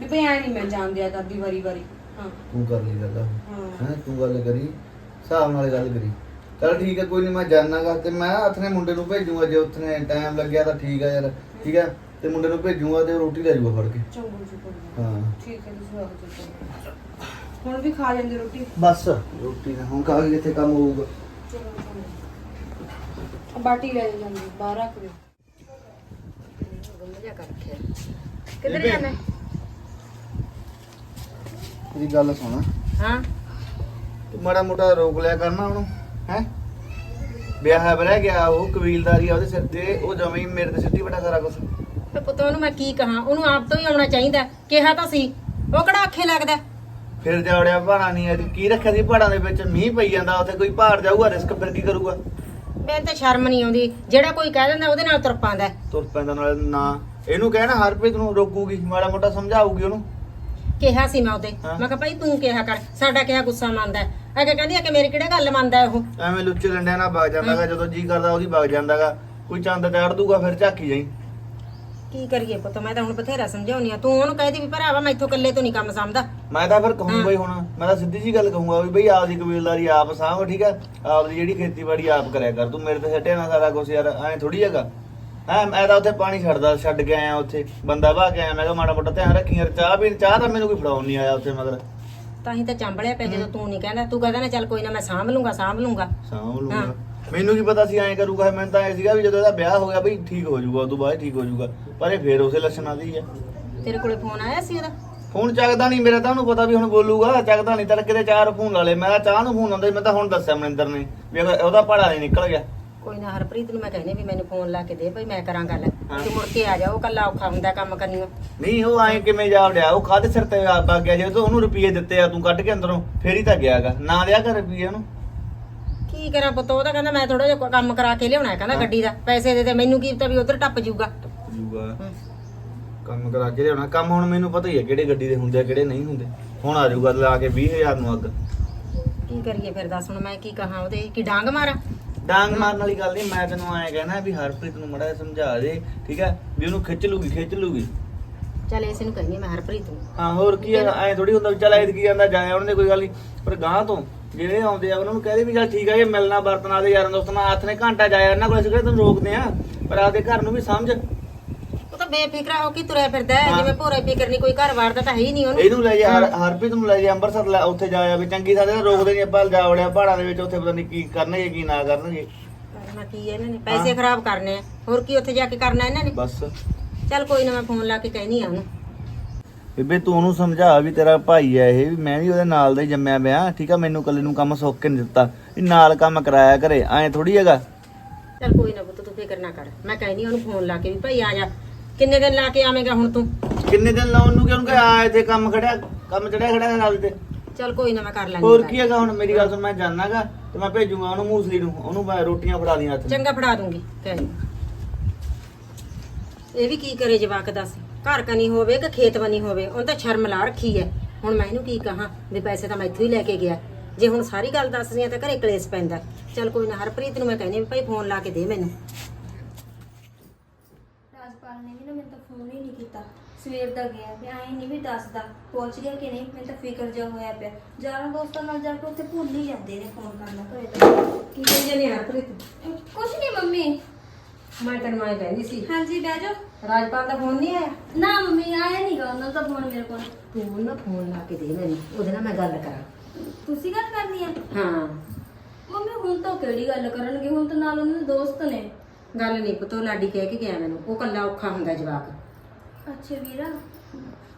ਵੀ ਭਈ ਐ ਨਹੀਂ ਮੈਂ ਜਾਣ ਦਿਆ ਕਰਦੀ ਵਾਰੀ ਵਾਰੀ ਹਾਂ। ਤੂੰ ਕਰ ਲਈ ਗੱਲ। ਹਾਂ। ਤੂੰ ਗੱਲ ਕਰੀ ਹਿਸਾਬ ਨਾਲ ਗੱਲ ਕਰੀ। ਚਲ ਠੀਕ ਹੈ ਕੋਈ ਨਹੀਂ ਮੈਂ ਜਾਣਾਗਾ ਤੇ ਮੈਂ ਹੱਥ ਨੇ ਮੁੰਡੇ ਨੂੰ ਭੇਜੂਗਾ ਜੇ ਉੱਥੇ ਟਾਈਮ ਲੱਗਿਆ ਤਾਂ ਠੀਕ ਹੈ ਯਾਰ। ਠੀਕ ਹੈ ਤੇ ਮੁੰਡੇ ਨੂੰ ਭੇਜੂਗਾ ਤੇ ਰੋਟੀ ਲੈ ਜਾਊਗਾ ਫੜ ਕੇ। ਚੰਗੂ ਜੀ ਹਾਂ। ਠੀਕ ਹੈ ਤੁਸੀਂ ਆਓ। ਹੁਣ ਵੀ ਖਾ ਜਾਂਦੇ ਰੋਟੀ? ਬਸ ਰੋਟੀ ਦਾ ਹੁਣ ਕਾਹ ਕਿੱਥੇ ਕੰਮ ਹੋਊਗਾ? ਚਲੋ ਚਲੋ ਆ ਬਾਟੀ ਲੈ ਜਾਂਦੇ ਬਾਹਰ ਰੱਖ ਦੇ ਗੰਦਾ ਕਰ ਰੱਖਿਆ ਕਿੱਧਰ ਬੇਬੇ। ਜਾਣਾ? ਤੇਰੀ ਗੱਲ ਸੁਣ। ਹਾਂ। ਤੂੰ ਮਾੜਾ ਮੋਟਾ ਰੋਕ ਲਿਆ ਕਰਨਾ ਉਹਨੂੰ ਹੈ? ਵਿਆਹ ਬਰਹਿ ਗਿਆ ਉਹ ਕਬੀਲਦਾਰੀ ਆ ਉਹਦੇ ਸਿਰ ਤੇ ਉਹ ਜਮੇ ਮੇਰੇ ਤੇ ਸਿੱਧੀ ਬਟਾ ਸਾਰਾ ਕੁਝ ਤੇ ਪੁੱਤ ਉਹਨੂੰ ਮੈਂ ਕੀ ਕਹਾਂ? ਉਹਨੂੰ ਆਪ ਤੋਂ ਹੀ ਆਉਣਾ ਚਾਹੀਦਾ। ਕਿਹਾ ਤਾਂ ਸੀ ਉਹ ਕਿਹੜਾ ਆਖੇ ਲੱਗਦਾ? ਫਿਰ ਜਾਵੜਿਆ ਪਹਾੜਾਂ ਨਹੀਂ ਅੱਜ ਕੀ ਰੱਖਿਆ ਸੀ ਪਹਾੜਾਂ ਦੇ ਵਿੱਚ? ਮੀਂਹ ਪਈ ਜਾਂਦਾ ਉੱਥੇ ਕੋਈ ਪਹਾੜ ਜਾਊਗਾ ਰਿਸਕ ਫਿਰ ਕੀ ਕਰੂਗਾ? ਮੈਨੂੰ ਤਾਂ ਸ਼ਰਮ ਨਹੀਂ ਆਉਂਦੀ ਜਿਹੜਾ ਕੋਈ ਕਹਿ ਦਿੰਦਾ ਉਹਦੇ ਨਾਲ ਤੁਰ ਪਾਉਂਦਾ ਤੁਰ ਪੈਂਦਾ ਨਾਲ ਨਾ। ਇਹਨੂੰ ਕਹਿਣਾ ਹਰਪ੍ਰੀਤ ਨੂੰ ਰੋਕੂਗੀ ਮਾੜਾ ਮੋਟਾ ਸਮਝਾਊਗੀ ਉਹਨੂੰ। ਕਿਹਾ ਸੀ ਮੈਂ ਉਹਦੇ। ਹਾਂ। ਮੈਂ ਕਿਹਾ ਭਾਈ ਤੂੰ ਕਿਹਾ ਕਰ ਸਾਡਾ ਕਿਹਾ ਗੁੱਸਾ ਮੰਨਦਾ। ਅੱਗੇ ਕਹਿੰਦੀ ਆ ਕਿ ਮੇਰੀ ਕਿਹੜੇ ਗੱਲ ਮੰਨਦਾ ਉਹ? ਐਵੇਂ ਲੁੱਚੇ ਡੰਡਿਆਂ ਨਾਲ ਵਗ ਜਾਂਦਾਗਾ ਜਦੋਂ ਜੀ ਕਰਦਾ ਉਹਦੀ ਵਗ ਜਾਂਦਾਗਾ। ਕੋਈ ਚੰਦ ਚਾੜ ਦੂਗਾ ਫਿਰ ਝਾਕੀ ਜਾਈ। ਕੀ ਕਰੀਏ ਪੁੱਤ? ਮੈਂ ਤਾਂ ਹੁਣ ਬਥੇਰਾ ਸਮਝਾਉਣੀ ਆ ਤੂੰ ਉਹਨੂੰ ਕਹਿਦੀ ਵੀ ਭਰਾਵਾ ਮੈਥੋਂ ਇਕੱਲੇ ਤੋਂ ਨਹੀਂ ਕੰਮ ਸਮਝਦਾ ਮੈਂ ਤਾਂ ਫਿਰ ਕਹੂੰ ਬਈ ਹੁਣ ਮੈਂ ਤਾਂ ਸਿੱਧੀ ਜੀ ਗੱਲ ਕਹੂੰਗਾ ਵੀ ਬਈ ਆਪਦੀ ਕਬੀਲਦਾਰੀ ਆਪ ਸਾਂਭ ਠੀਕ ਹੈ? ਆਪਦੀ ਜਿਹੜੀ ਖੇਤੀਬਾੜੀ ਆਪ ਕਰਿਆ ਕਰ। ਤੂੰ ਮੇਰੇ ਤੇ ਸੱਟਿਆ ਨਾ ਸਾਰਾ ਕੁਝ ਯਾਰ ਐਂ ਥੋੜੀ ਹੈਗਾ। ਹੈ ਮੈਂ ਤਾਂ ਉੱਥੇ ਪਾਣੀ ਛੱਡਦਾ ਛੱਡ ਕੇ ਆਇਆ ਉੱਥੇ। ਬੰਦਾ ਬਾਹ ਕੇ ਆਇਆ ਮੈਂ ਕਿਹਾ ਮਾੜਾ ਮੋਟਾ ਧਿਆਨ ਰੱਖੀ ਯਾਰ ਚਾਹ ਵੀ ਚਾਹ ਤਾਂ ਮੈਨੂੰ ਕੋਈ ਫੜਾਉਣ ਨਹੀਂ ਆਇਆ ਉੱਥੇ ਮਗਰ। ਤਾਂ ਹੀ ਤਾਂ ਚੰਬਲਿਆ ਪਿਆ ਜਦੋਂ ਤੂੰ ਨਹੀਂ ਕਹਿੰਦਾ। ਤੂੰ ਕਹਿੰਦਾ ਨਾ ਚੱਲ ਕੋਈ ਨਾ ਮੈਂ ਸਾਂਭ ਲੂੰਗਾ ਸਾਂਭ ਲੂੰਗਾ। ਸਾਂਭ ਲੂੰਗਾ। ਹਾਂ। ਮੈਨੂੰ ਕੀ ਪਤਾ ਸੀ ਐਂ ਕਰੂਗਾ ਮੈਨੂੰ ਤਾਂ ਐ ਸੀਗਾ ਵੀ ਜਦੋਂ ਇਹਦਾ ਵਿਆਹ ਹੋ ਗਿਆ ਬਈ ਠੀਕ ਹੋ ਜਾਊਗਾ ਉਦੋਂ ਬਾਅਦ ਠੀਕ ਹੋ ਜਾਊਗਾ ਪਰ ਇਹ ਫੇਰ ਉਸੇ ਲੱਛਣਾਂ ਦੀ ਆ ਤੇਰੇ ਕੋਲੇ ਫੋਨ ਆਇਆ ਸੀ ਉਹਦਾ ਫੋਨ ਚੱਕਦਾ ਨਹੀਂ ਮੇਰਾ ਤਾਂ ਉਹਨੂੰ ਪਤਾ ਵੀ ਹੁਣ ਬੋਲੂਗਾ ਚੱਕਦਾ ਨਹੀਂ ਤੜਕੇ ਦੇ ਚਾਰ ਫੋਨ ਲਾ ਲਏ ਮੈਂ ਤਾਂ ਚਾਹ ਨੂੰ ਫੋਨ ਆਉਂਦਾ ਮੈਂ ਤਾਂ ਹੁਣ ਦੱਸਿਆ ਮਨਿੰਦਰ ਨੇ ਵੀ ਅਗਰ ਉਹਦਾ ਪੜਾ ਨਹੀਂ ਨਿਕਲ ਗਿਆ। ਕੋਈ ਨਾ ਹਰਪ੍ਰੀਤ ਨੂੰ ਮੈਂ ਕਹਿੰਦੀ ਵੀ ਮੈਨੂੰ ਫੋਨ ਲਾ ਕੇ ਦੇ ਭਾਈ ਮੈਂ ਕਰਾਂ ਗੱਲ। ਹਾਂ। ਤੂੰ ਮੁੜ ਕੇ ਆ ਜਾ ਉਹ ਕੱਲਾ ਔਖਾ ਹੁੰਦਾ ਕੰਮ ਕਰਨੀਓ। ਨਹੀਂ ਉਹ ਐਂ ਕਿਵੇਂ ਜਾ ਵੜਿਆ ਉਹ ਕਾਹਦੇ ਸਿਰ ਤੇ ਆ ਬਗ ਗਿਆ ਜੇ ਤੂੰ ਉਹਨੂੰ ਰੁਪਏ ਦਿੱਤੇ ਆ ਤੂੰ ਕੱਢ ਕੇ ਅੰਦਰੋਂ ਫੇਰ ਹੀ ਤਾਂ ਗਿਆਗਾ ਨਾ ਦਿਆ ਕਰ ਰੁਪਏ ਉਹਨੂੰ। ਕੀ ਕਰਾਂ ਪੁੱਤ? ਉਹ ਤਾਂ ਕਹਿੰਦਾ ਮੈਂ ਥੋੜਾ ਜਿਹਾ ਕੰਮ ਕਰਾ ਕੇ ਲਿਆਉਣਾ ਹੈ ਕਹਿੰਦਾ। ਗੱਡੀ ਦਾ। ਪੈਸੇ ਦੇ ਦੇ ਮੈਨੂੰ ਕੀ ਪਤਾ ਵੀ ਉਧਰ ਟੱਪ ਜਾਊਗਾ। ਜੂਗਾ। ਕੰਮ ਕਰਾ ਕੇ ਲਿਆਉਣਾ। ਕੰਮ ਹੁਣ ਮੈਨੂੰ ਪਤਾ ਹੀ ਹੈ ਕਿਹੜੇ ਗੱਡੀ ਦੇ ਹੁੰਦੇ ਆ ਕਿਹੜੇ ਨਹੀਂ ਹੁੰਦੇ। ਹੁਣ ਆ ਜਾਊਗਾ ਲਾ ਕੇ 20000 ਨੂੰ ਅੱਗ। ਕੀ ਕਰੀਏ ਫਿਰ ਦੱਸ ਹੁਣ ਮੈਂ ਕੀ ਕਹਾਂ ਉਹਦੇ? ਕੀ ਡਾਂਗ ਮਾਰਾਂ? ਡਾਂਗ ਮਾਰਨ ਵਾਲੀ ਗੱਲ ਨਹੀਂ ਮੈਂ ਤੈਨੂੰ ਐਂ ਕਹਿਣਾ ਵੀ ਹਰਪ੍ਰੀਤ ਨੂੰ ਮੜਾ ਸਮਝਾ ਦੇ ਠੀਕ ਹੈ? ਵੀ ਉਹਨੂੰ ਖਿੱਚ ਲੂਗੀ ਖਿੱਚ ਲੂਗੀ। ਚੱਲ ਇਸੇ ਨੂੰ ਕਹਿੰਦੀ ਮੈਂ ਹਰਪ੍ਰੀਤ ਨੂੰ। ਹਾਂ ਹੋਰ ਕੀ ਐਂ ਥੋੜੀ ਹੁੰਦਾ ਵੀ ਚੱਲ ਐਦ ਕੀ ਜਾਂਦਾ ਜਾਇਆ ਉਹਨਾਂ ਕੋਈ ਗੱਲ ਨਹੀਂ। ਪਰ ਗਾਂ ਤੋਂ ਜਿਹੜੇ ਆਉਂਦੇ ਆ ਉਹਨਾਂ ਨੂੰ ਕਹਦੇ ਵੀ ਚੱਲ ਠੀਕ ਆ ਇਹ ਮਿਲਣਾ ਵਰਤਣਾ ਦੇ ਯਾਰਾਂ ਦੋਸਤਾਂ ਨਾਲ ਹੱਥ ਨੇ ਘੰਟਾ ਜਾਇਆ ਇਹਨਾਂ ਕੋਲ ਅਸੀਂ ਕਿਹੜੇ ਤੈਨੂੰ ਰੋਕਦੇ ਆ? ਪਰ ਆਪਦੇ ਘਰ ਨੂੰ ਵੀ ਸਮਝ। ਉਹ ਤਾਂ ਬੇਫਿਕਰਾ ਹੋ ਕੇ ਤੁਰਿਆ ਫਿਰਦਾ ਹੈ? ਹਾਂ। ਜਿਵੇਂ ਭੋਰੇ ਫਿਕਰ ਨਹੀਂ ਕੋਈ ਘਰ ਵਾਰ ਦਾ ਤਾਂ ਹੈ ਹੀ ਨਹੀਂ ਉਹਨੂੰ। ਇਹਨੂੰ ਲੈ ਜਾ ਹਰ- ਹਰਪ੍ਰੀਤ ਨੂੰ ਲੈ ਜਾ ਅੰਮ੍ਰਿਤਸਰ ਲੈ ਉੱਥੇ ਜਾਇਆ ਵੀ ਚੰਗੀ ਥਾਂ ਤੇ ਰੋਕਦੇ ਨਹੀਂ ਆਪਾਂ ਜਾ ਵੜਿਆ ਪਹਾੜਾਂ ਦੇ ਵਿੱਚ ਉੱਥੇ ਪਤਾ ਨਹੀਂ ਕੀ ਕਰਨਗੇ ਕੀ ਨਾ ਕਰਨਗੇ। ਕਰਨਾ ਕੀ ਹੈ ਇਹਨਾਂ ਨੇ? ਪੈਸੇ ਖਰਾਬ ਕਰਨੇ ਆ। ਹੋਰ ਕੀ ਉੱਥੇ ਜਾ ਕੇ ਕਰਨਾ ਇਹਨਾਂ ਨੇ? ਬਸ। ਚੱਲ ਕੋਈ ਨਾ ਮੈਂ ਫੋਨ ਲਾ ਕੇ ਕਹਿਨੀ ਆ ਉਹਨੂੰ। ਬੇਬੇ ਤੂੰ ਉਹਨੂੰ ਸਮਝਾ ਵੀ ਤੇਰਾ ਭਾਈ ਆ ਇਹ ਵੀ ਮੈਂ ਵੀ ਉਹਦੇ ਨਾਲ ਦਾ ਹੀ ਜੰਮਿਆ ਪਿਆ ਠੀਕ ਆ? ਮੈਨੂੰ ਕੱਲੇ ਨੂੰ ਕੰਮ ਸੌਕ ਕੇ ਨਹੀਂ ਦਿੱਤਾ। ਵੀ ਨਾਲ ਕੰਮ ਕਰਾਇਆ ਕਰੇ ਐਂ ਥੋੜੀ ਹੈਗਾ? ਚੱਲ ਕੋਈ ਨਾ ਪੁੱਤ ਤੂੰ ਫਿਕਰ ਨਾ ਕਰ। ਮੈਂ ਕਹਿਨੀ ਉਹਨੂੰ ਫੋਨ ਲਾ ਕੇ ਵੀ ਭਾਈ ਆ ਜਾ। ਕਿੰਨੇ ਦਿਨ ਲਾ ਕੇ ਆਵੇਂਗਾ ਹੁਣ ਤੂੰ? ਕਿੰਨੇ ਦਿਨ ਲਾਉਣ ਨੂੰ ਕਿਉਂ ਕਿ ਆ ਇੱਥੇ ਕੰਮ ਖੜਿਆ ਕੰਮ ਚੜਿਆ ਖੜਿਆ ਨਾਲ ਤੇ? ਚੱਲ ਕੋਈ ਨਾ ਮੈਂ ਕਰ ਲਾਂਗੀ ਹੋਰ। ਕੀ ਹੈਗਾ ਹੁਣ? ਮੇਰੀ ਗੱਲ ਸੁਣ ਮੈਂ ਜਾਣਾਗਾ ਤੇ ਮੈਂ ਭੇਜੂਗਾ ਉਹਨੂੰ ਮੂਸਲੀ ਨੂੰ। ਉਹਨੂੰ ਮੈਂ ਰੋਟੀਆਂ ਫੜਾ ਦੀਆਂ ਹੱਥ ਚੰਗਾ ਫੜਾ ਦੂੰਗੀ। ਕਹਿ। ਇਹ ਵੀ ਕੀ ਕਰੇ ਜਵਾਕ ਦੱਸ। ਘਰ ਕਨੀ ਹੋਵੇ ਕਿ ਖੇਤ ਬਣੀ ਹੋਵੇ ਉਹਨੇ ਤਾਂ ਸ਼ਰਮ ਲਾ ਰੱਖੀ ਐ। ਹੁਣ ਮੈਂ ਇਹਨੂੰ ਕੀ ਕਹਾਂ ਵੀ ਪੈਸੇ ਤਾਂ ਮੈਥੋਂ ਹੀ ਲੈ ਕੇ ਗਿਆ। ਜੇ ਹੁਣ ਸਾਰੀ ਗੱਲ ਦੱਸਦੀ ਆ ਤਾਂ ਘਰੇ ਕਲੇਸ਼ ਪੈਂਦਾ। ਚੱਲ ਕੋਈ ਨਾ ਹਰਪ੍ਰੀਤ ਨੂੰ ਮੈਂ ਕਹਿੰਦੀ ਵੀ ਭਾਈ ਫੋਨ ਲਾ ਕੇ ਦੇ ਮੈਨੂੰ। ਰਾਜਪਾਲ ਨੇ ਵੀ ਨਾ ਮੈਨੂੰ ਤਾਂ ਫੋਨ ਹੀ ਨਹੀਂ ਕੀਤਾ। ਸਵੇਰ ਦਾ ਗਿਆ ਵੀ ਐਂ ਨਹੀਂ ਵੀ ਦੱਸਦਾ। ਪਹੁੰਚ ਗਿਆ ਕਿ ਨਹੀਂ ਮੈਨੂੰ ਤਾਂ ਫਿਕਰ ਜਿਹਾ ਹੋਇਆ ਪਿਆ। ਯਾਰਾਂ ਦੋਸਤਾਂ ਨਾਲ ਜਾ ਕੇ ਉੱਥੇ ਭੁੱਲ ਹੀ ਜਾਂਦੇ ਨੇ ਫੋਨ ਕਰਨਾ ਘਰੇ ਤਾਂ। ਕੀ ਕਹੀ ਜਾਨੀ ਹਰਪ੍ਰੀਤ? ਕੁਛ ਨਹੀਂ ਮੰਮੀ। ਮੈਂ ਤੈਨੂੰ ਆਏ ਕਹਿੰਦੀ ਸੀ ਹਾਂਜੀ ਬਹਿ ਜਾਓ। ਰਾਜਪਾਲ ਦਾ ਫੋਨ ਨਹੀਂ ਆਇਆ? ਨਾ ਮੰਮੀ ਆਇਆ ਨਹੀਂਗਾ ਉਹਨਾਂ ਦਾ ਫੋਨ ਮੇਰੇ ਕੋਲ। ਤੂੰ ਉਹਨੂੰ ਨਾ ਫੋਨ ਲਾ ਕੇ ਦੇ ਮੈਨੂੰ ਉਹਦੇ ਨਾਲ ਮੈਂ ਗੱਲ ਕਰਾਂ। ਤੁਸੀਂ ਗੱਲ ਕਰਨੀ ਹੈ ਹਾਂ। ਮੰਮੀ ਹੁਣ ਤਾਂ ਕਿਹੜੀ ਗੱਲ ਕਰਨਗੇ? ਹੁਣ ਤਾਂ ਨਾਲ ਉਹਨਾਂ ਦੇ ਦੋਸਤ ਨੇ। ਗੱਲ ਨਹੀਂ ਪਤੋ ਲਾਡੀ ਕਹਿ ਕੇ ਗਿਆ ਮੈਨੂੰ ਉਹ ਕੱਲਾ ਔਖਾ ਹੁੰਦਾ ਜਵਾਕ। ਅੱਛਾ ਵੀਰਾ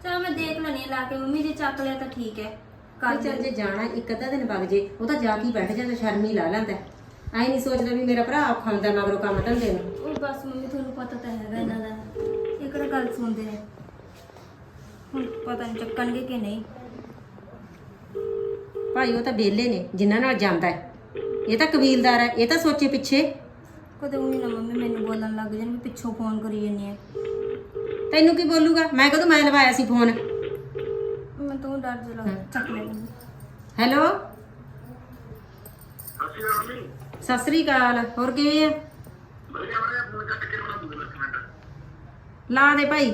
ਚਲ ਮੈਂ ਦੇਖ ਲੈਣੀ ਲਾ ਕੇ। ਮੰਮੀ ਜੇ ਚੱਕ ਲਿਆ ਤਾਂ ਠੀਕ ਹੈ। ਕੱਲ ਚੱਲ ਜੇ ਜਾਣਾ ਇੱਕ ਅੱਧਾ ਦਿਨ ਵਗ ਜੇ ਉਹ ਤਾਂ ਜਾ ਕੇ ਹੀ ਬੈਠ ਜਾਂਦਾ ਸ਼ਰਮ ਲਾ ਲੈਂਦਾ। ਐ ਨਹੀਂ ਸੋਚਦਾ ਵੀ ਮੇਰਾ ਭਰਾ ਔਖਾ ਹੁੰਦਾ ਮਗਰੋਂ ਕੰਮ ਧੰਦੇ ਨੂੰ। ਉਹ ਬਸ ਮੰਮੀ ਤੁਹਾਨੂੰ ਪਤਾ ਤਾਂ ਹੈਗਾ ਇਹਨਾਂ ਦਾ। ਇਹ ਕਿਹੜਾ ਗੱਲ ਸੁਣਦੇ ਨੇ? ਹੁਣ ਪਤਾ ਨਹੀਂ ਚੱਕਣਗੇ ਕਿ ਨਹੀਂ। ਭਾਈ ਉਹ ਤਾਂ ਬੇਲੇ ਨੇ ਜਿਨ੍ਹਾਂ ਨਾਲ ਜਾਂਦਾ ਹੈ। ਇਹ ਤਾਂ ਕਬੀਲਦਾਰ ਹੈ ਇਹ ਤਾਂ ਸੋਚੇ ਪਿੱਛੇ। ਕਦੇ ਉਹੀ ਨਾ ਮੰਮੀ ਮੈਨੂੰ ਬੋਲਣ ਲੱਗ ਜਾਣ ਵੀ ਪਿੱਛੋਂ ਫੋਨ ਕਰੀ ਜਾਂਦੀ ਹੈ। ਤੈਨੂੰ ਕੀ ਬੋਲੂਗਾ? ਮੈਂ ਕਦੋਂ ਮੈਂ ਲਵਾਇਆ ਸੀ ਫੋਨ? ਮੈਂ ਤਾਂ ਡਰ ਜਲਾ ਚੱਕ ਲੈ ਮੰਮੀ। ਹੈਲੋ? ਸਤਿ ਸ੍ਰੀ ਅਕਾਲ ਹੋਰ ਕਿਵੇਂ ਆ? ਲਾ ਦੇ ਭਾਈ।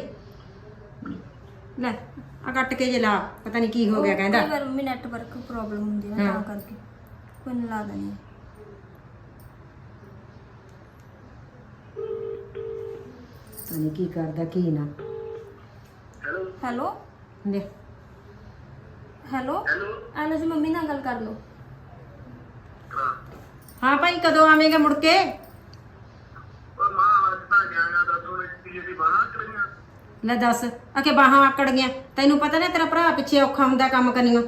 ਲੈ ਆ ਕੱਟ ਕੇ ਜੇ ਲਾ ਪਤਾ ਨਹੀਂ ਕੀ ਹੋ ਗਿਆ ਕਹਿੰਦਾ। ਕਈ ਵਾਰ ਮੰਮੀ ਨੈਟਵਰਕ ਪ੍ਰੋਬਲਮ ਹੁੰਦੀ ਹੈ ਨਾ। ਤਾਂ ਕਰਕੇ। ਕੋਈ ਨਾ ਲਾ ਦੇਣੀ ਪਤਾ ਨਹੀਂ ਕੀ ਕਰਦਾ ਕੀ ਨਾ। ਹੈਲੋ? ਲੈ। ਹੈਲੋ? ਆਲੋ ਜੀ ਮੰਮੀ ਨਾਲ ਗੱਲ ਕਰ ਲਓ। ਹਾਂ ਭਾਈ ਕਦੋਂ ਆਵੇਂਗਾ ਮੁੜ ਕੇ? ਲੈ ਦੱਸ ਅਕੇ ਬਾਹਾਂ ਆਕੜ ਗਿਆ ਤੈਨੂੰ ਪਤਾ ਨਾ ਤੇਰਾ ਭਰਾ ਪਿੱਛੇ ਔਖਾ ਹੁੰਦਾ ਕੰਮ ਕਰਨੀਓ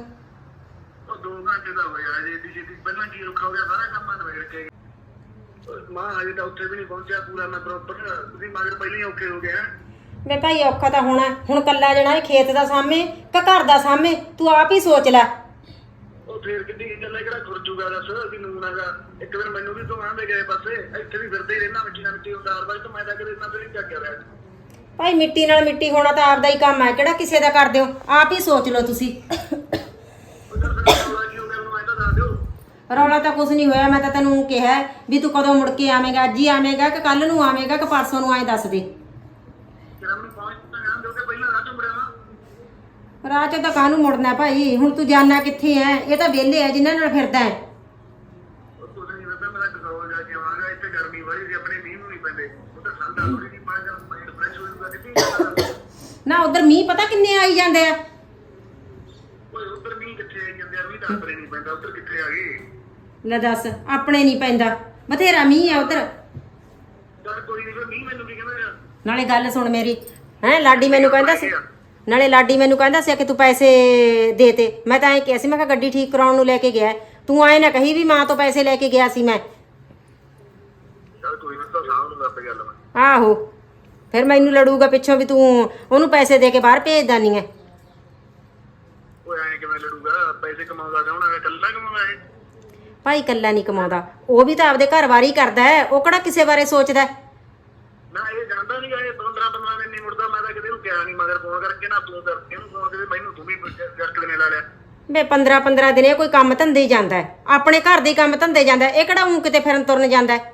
ਮਾਂ ਹਜੇ ਤਾਂ ਉੱਥੇ ਵੀ ਨਹੀਂ ਪਹੁੰਚਿਆ ਪੂਰਾ ਮੈਂ ਪ੍ਰੋਪਰ ਤੁਸੀਂ ਮਗਰ ਪਹਿਲਾਂ ਹੀ ਓਕੇ ਹੋ ਗਿਆ ਵੇ ਭਾਈ ਔਖਾ ਤਾਂ ਹੋਣਾ ਹੁਣ ਕੱਲਾ ਜਣਾ ਇਹ ਖੇਤ ਦਾ ਸਾਹਮਣੇ ਕਿ ਘਰ ਦਾ ਸਾਹਮਣੇ ਤੂੰ ਆਪ ਹੀ ਸੋਚ ਲੈ। ਉਹ ਫੇਰ ਕਿੱਡੀ ਕੀ ਗੱਲ ਹੈ ਕਿਹੜਾ ਖੁਰਜੂਗਾ ਦੱਸ ਅਸੀਂ ਨੂਨਾਗਾ ਇੱਕ ਦਿਨ ਮੈਨੂੰ ਵੀ ਤੋਂ ਆਂਦੇ ਗਏ ਪਾਸੇ ਇੱਥੇ ਵੀ ਫਿਰਦੇ ਹੀ ਰਹਿਣਾ ਮਿੱਟੀ ਨਾਲ ਮਿੱਟੀ ਹੁੰਦਾ। ਹਰ ਤਾਂ ਮੈਂ ਤਾਂ ਕਦੇ ਇੰਨਾ ਤੇ ਨਹੀਂ ਚੱਕਿਆ ਰਿਹਾ ਭਾਈ ਮਿੱਟੀ ਨਾਲ ਮਿੱਟੀ ਹੋਣਾ ਤਾਂ ਆਪਦਾ ਹੀ ਕੰਮ ਹੈ। ਕਿਹੜਾ ਕਿਸੇ ਦਾ ਕਰਦੇ ਹੋ? ਆਪ ਹੀ ਸੋਚ ਲਓ ਤੁਸੀਂ। ਰੌਲਾ ਕੀ ਹੋ ਗਿਆ ਉਹਨੂੰ ਐਂ ਤਾਂ ਦੱਸ ਦਿਓ। ਰੌਲਾ ਤਾਂ ਕੁਝ ਨਹੀਂ ਹੋਇਆ ਮੈਂ ਤਾਂ ਤੈਨੂੰ ਕਿਹਾ ਵੀ ਤੂੰ ਕਦੋਂ ਮੁੜ ਕੇ ਆਵੇਂਗਾ ਅੱਜ ਹੀ ਆਵੇਂਗਾ ਕਿ ਕੱਲ ਨੂੰ ਆਵੇਂਗਾ ਕਿ ਪਰਸੋਂ ਨੂੰ ਆਏ ਦੱਸ ਦੇ ਕਿਰਨ ਨੂੰ ਪਹੁੰਚ ਤਾਂ ਜਾਣ ਦਿਓ ਕਿ ਪਹਿਲਾਂ ਰਾਜੂ ਮੁੜਿਆ ਵਾ ਰਾਹ ਚ ਤਾਂ ਕਾਹਨੂੰ ਮੁੜਨਾ ਭਾਈ? ਹੁਣ ਤੂੰ ਜਾਣਾ ਕਿੱਥੇ ਐ? ਇਹ ਤਾਂ ਵਿਹਲੇ ਐ ਜਿਨ੍ਹਾਂ ਨਾਲ ਫਿਰਦਾ ਹੈ ਉਹ ਤੁਸੀਂ ਨਹੀਂ ਦੱਸਿਆ ਮੇਰਾ ਕਸੌਲ ਜਾ ਕੇ ਆਵਾਂਗਾ ਇੱਥੇ ਗਰਮੀ ਵਾਲੀ ਸੀ ਆਪਣੇ ਮੀਂਹ ਨੂੰ ਨਹੀਂ ਪੈਂਦੇ। ਉਹ ਤਾਂ ਸੰਦਾ ਥੋੜੀ ਜਿਹੀ ਪਾ ਜਾ ਮਾਈਂਡ ਫਰੈਸ਼ ਹੋ ਜਾਊਗਾ ਕਿੱਡੀ ਗੱਲ ਆ। ਨਾ ਉਧਰ ਮੀਂਹ ਪਤਾ ਕਿੰਨੇ ਆਈ ਜਾਂਦੇ ਆ? ਓਏ ਉੱਧਰ ਮੀਂਹ ਕਿੱਥੇ ਆਈ ਜਾਂਦੇ ਆ? ਮੀਂਹ ਤਾਂ ਆਪਣੇ ਨਹੀਂ ਪੈਂਦਾ ਉੱਧਰ ਕਿੱਥੇ ਆ ਗਏ? ਲੈ ਦੱਸ ਆਪਣੇ ਨਹੀਂ ਪੈਂਦਾ। ਬਥੇਰਾ ਮੀਂਹ ਆ ਉਧਰ। ਚੱਲ ਕੋਈ ਨਹੀਂ ਫਿਰ ਮੀਂਹ ਮੈਨੂੰ ਕੀ ਕਹਿੰਦਾ ਯਾਰ ਨਾਲੇ ਗੱਲ ਸੁਣ ਮੇਰੀ। ਹੈ ਲਾਡੀ ਮੈਨੂੰ ਕਹਿੰਦਾ ਸੀ ਨਾਲੇ ਲਾਡੀ ਮੈਨੂੰ ਕਹਿੰਦਾ ਸੀ ਕਿ ਤੂੰ ਪੈਸੇ ਦੇ ਤੇ। ਮੈਂ ਤਾਂ ਐਂ ਕਿਹਾ ਸੀ ਮੈਂ ਕਿਹਾ ਗੱਡੀ ਠੀਕ ਕਰਾਉਣ ਨੂੰ ਲੈ ਕੇ ਗਿਆ। ਤੂੰ ਆਏ ਨਾ ਕਹੀ ਵੀ ਮਾਂ ਤੋਂ ਪੈਸੇ ਲੈ ਕੇ ਗਿਆ ਸੀ ਮੈਂ। ਚੱਲ ਕੋਈ ਨਹੀਂ ਤਾਂ ਸਾਹਮਣੇ ਨੂੰ ਆਪੇ ਗੱਲ ਮੈਂ। ਆਹੋ ਫਿਰ ਮੈਨੂੰ ਲੜੂਗਾ ਪਿੱਛੋਂ ਵੀ ਤੂੰ ਉਹਨੂੰ ਪੈਸੇ ਦੇ ਕੇ ਬਾਹਰ ਭੇਜਦਾ ਨਹੀਂ ਐ। ਓਏ ਐਂ ਕਿਵੇਂ ਲੜੂਗਾ? ਪੈਸੇ ਕਮਾਉਂਦਾ ਕੌਣ ਹੈ ਇਕੱਲਾ ਕਮਾਉਂਦਾ ਹੈ ਭਾਈ ਕੱਲਾ ਨਹੀਂ ਕਮਾਉਂਦਾ। ਉਹ ਵੀ ਤਾਂ ਆਪਦੇ ਘਰ ਵਾਰੀ ਕਰਦਾ ਹੈ ਉਹ ਕਿਹੜਾ ਕਿਸੇ ਬਾਰੇ ਸੋਚਦਾ ਹੈ? ਨਾ ਇਹ ਜਾਣਦਾ ਨਹੀਂ ਇਹ 15 15 ਦਿਨ ਮੁੜਦਾ ਮੈਂ ਤਾਂ ਕਿਤੇ ਨੂੰ ਕਿਹਾ ਨਹੀਂ ਮਗਰ ਫੋਨ ਕਰਕੇ ਨਾ ਤੂੰ ਕਰਕੇ ਇਹਨੂੰ ਫੋਨ ਕਰੇ ਮੈਨੂੰ ਤੂੰ ਵੀ ਜਰਕ ਦੇਣੇ ਲਾ ਲਿਆ ਵੇ 15 15 ਦਿਨ ਇਹ ਕੋਈ ਕੰਮ ਧੰਦੇ ਹੀ ਜਾਂਦਾ ਹੈ। ਆਪਣੇ ਘਰ ਦੇ ਹੀ ਕੰਮ ਧੰਦੇ ਜਾਂਦਾ ਹੈ। ਇਹ ਕਿਹੜਾ ਉਂ ਕਿਤੇ ਫਿਰਨ ਤੁਰਨ ਜਾਂਦਾ ਹੈ?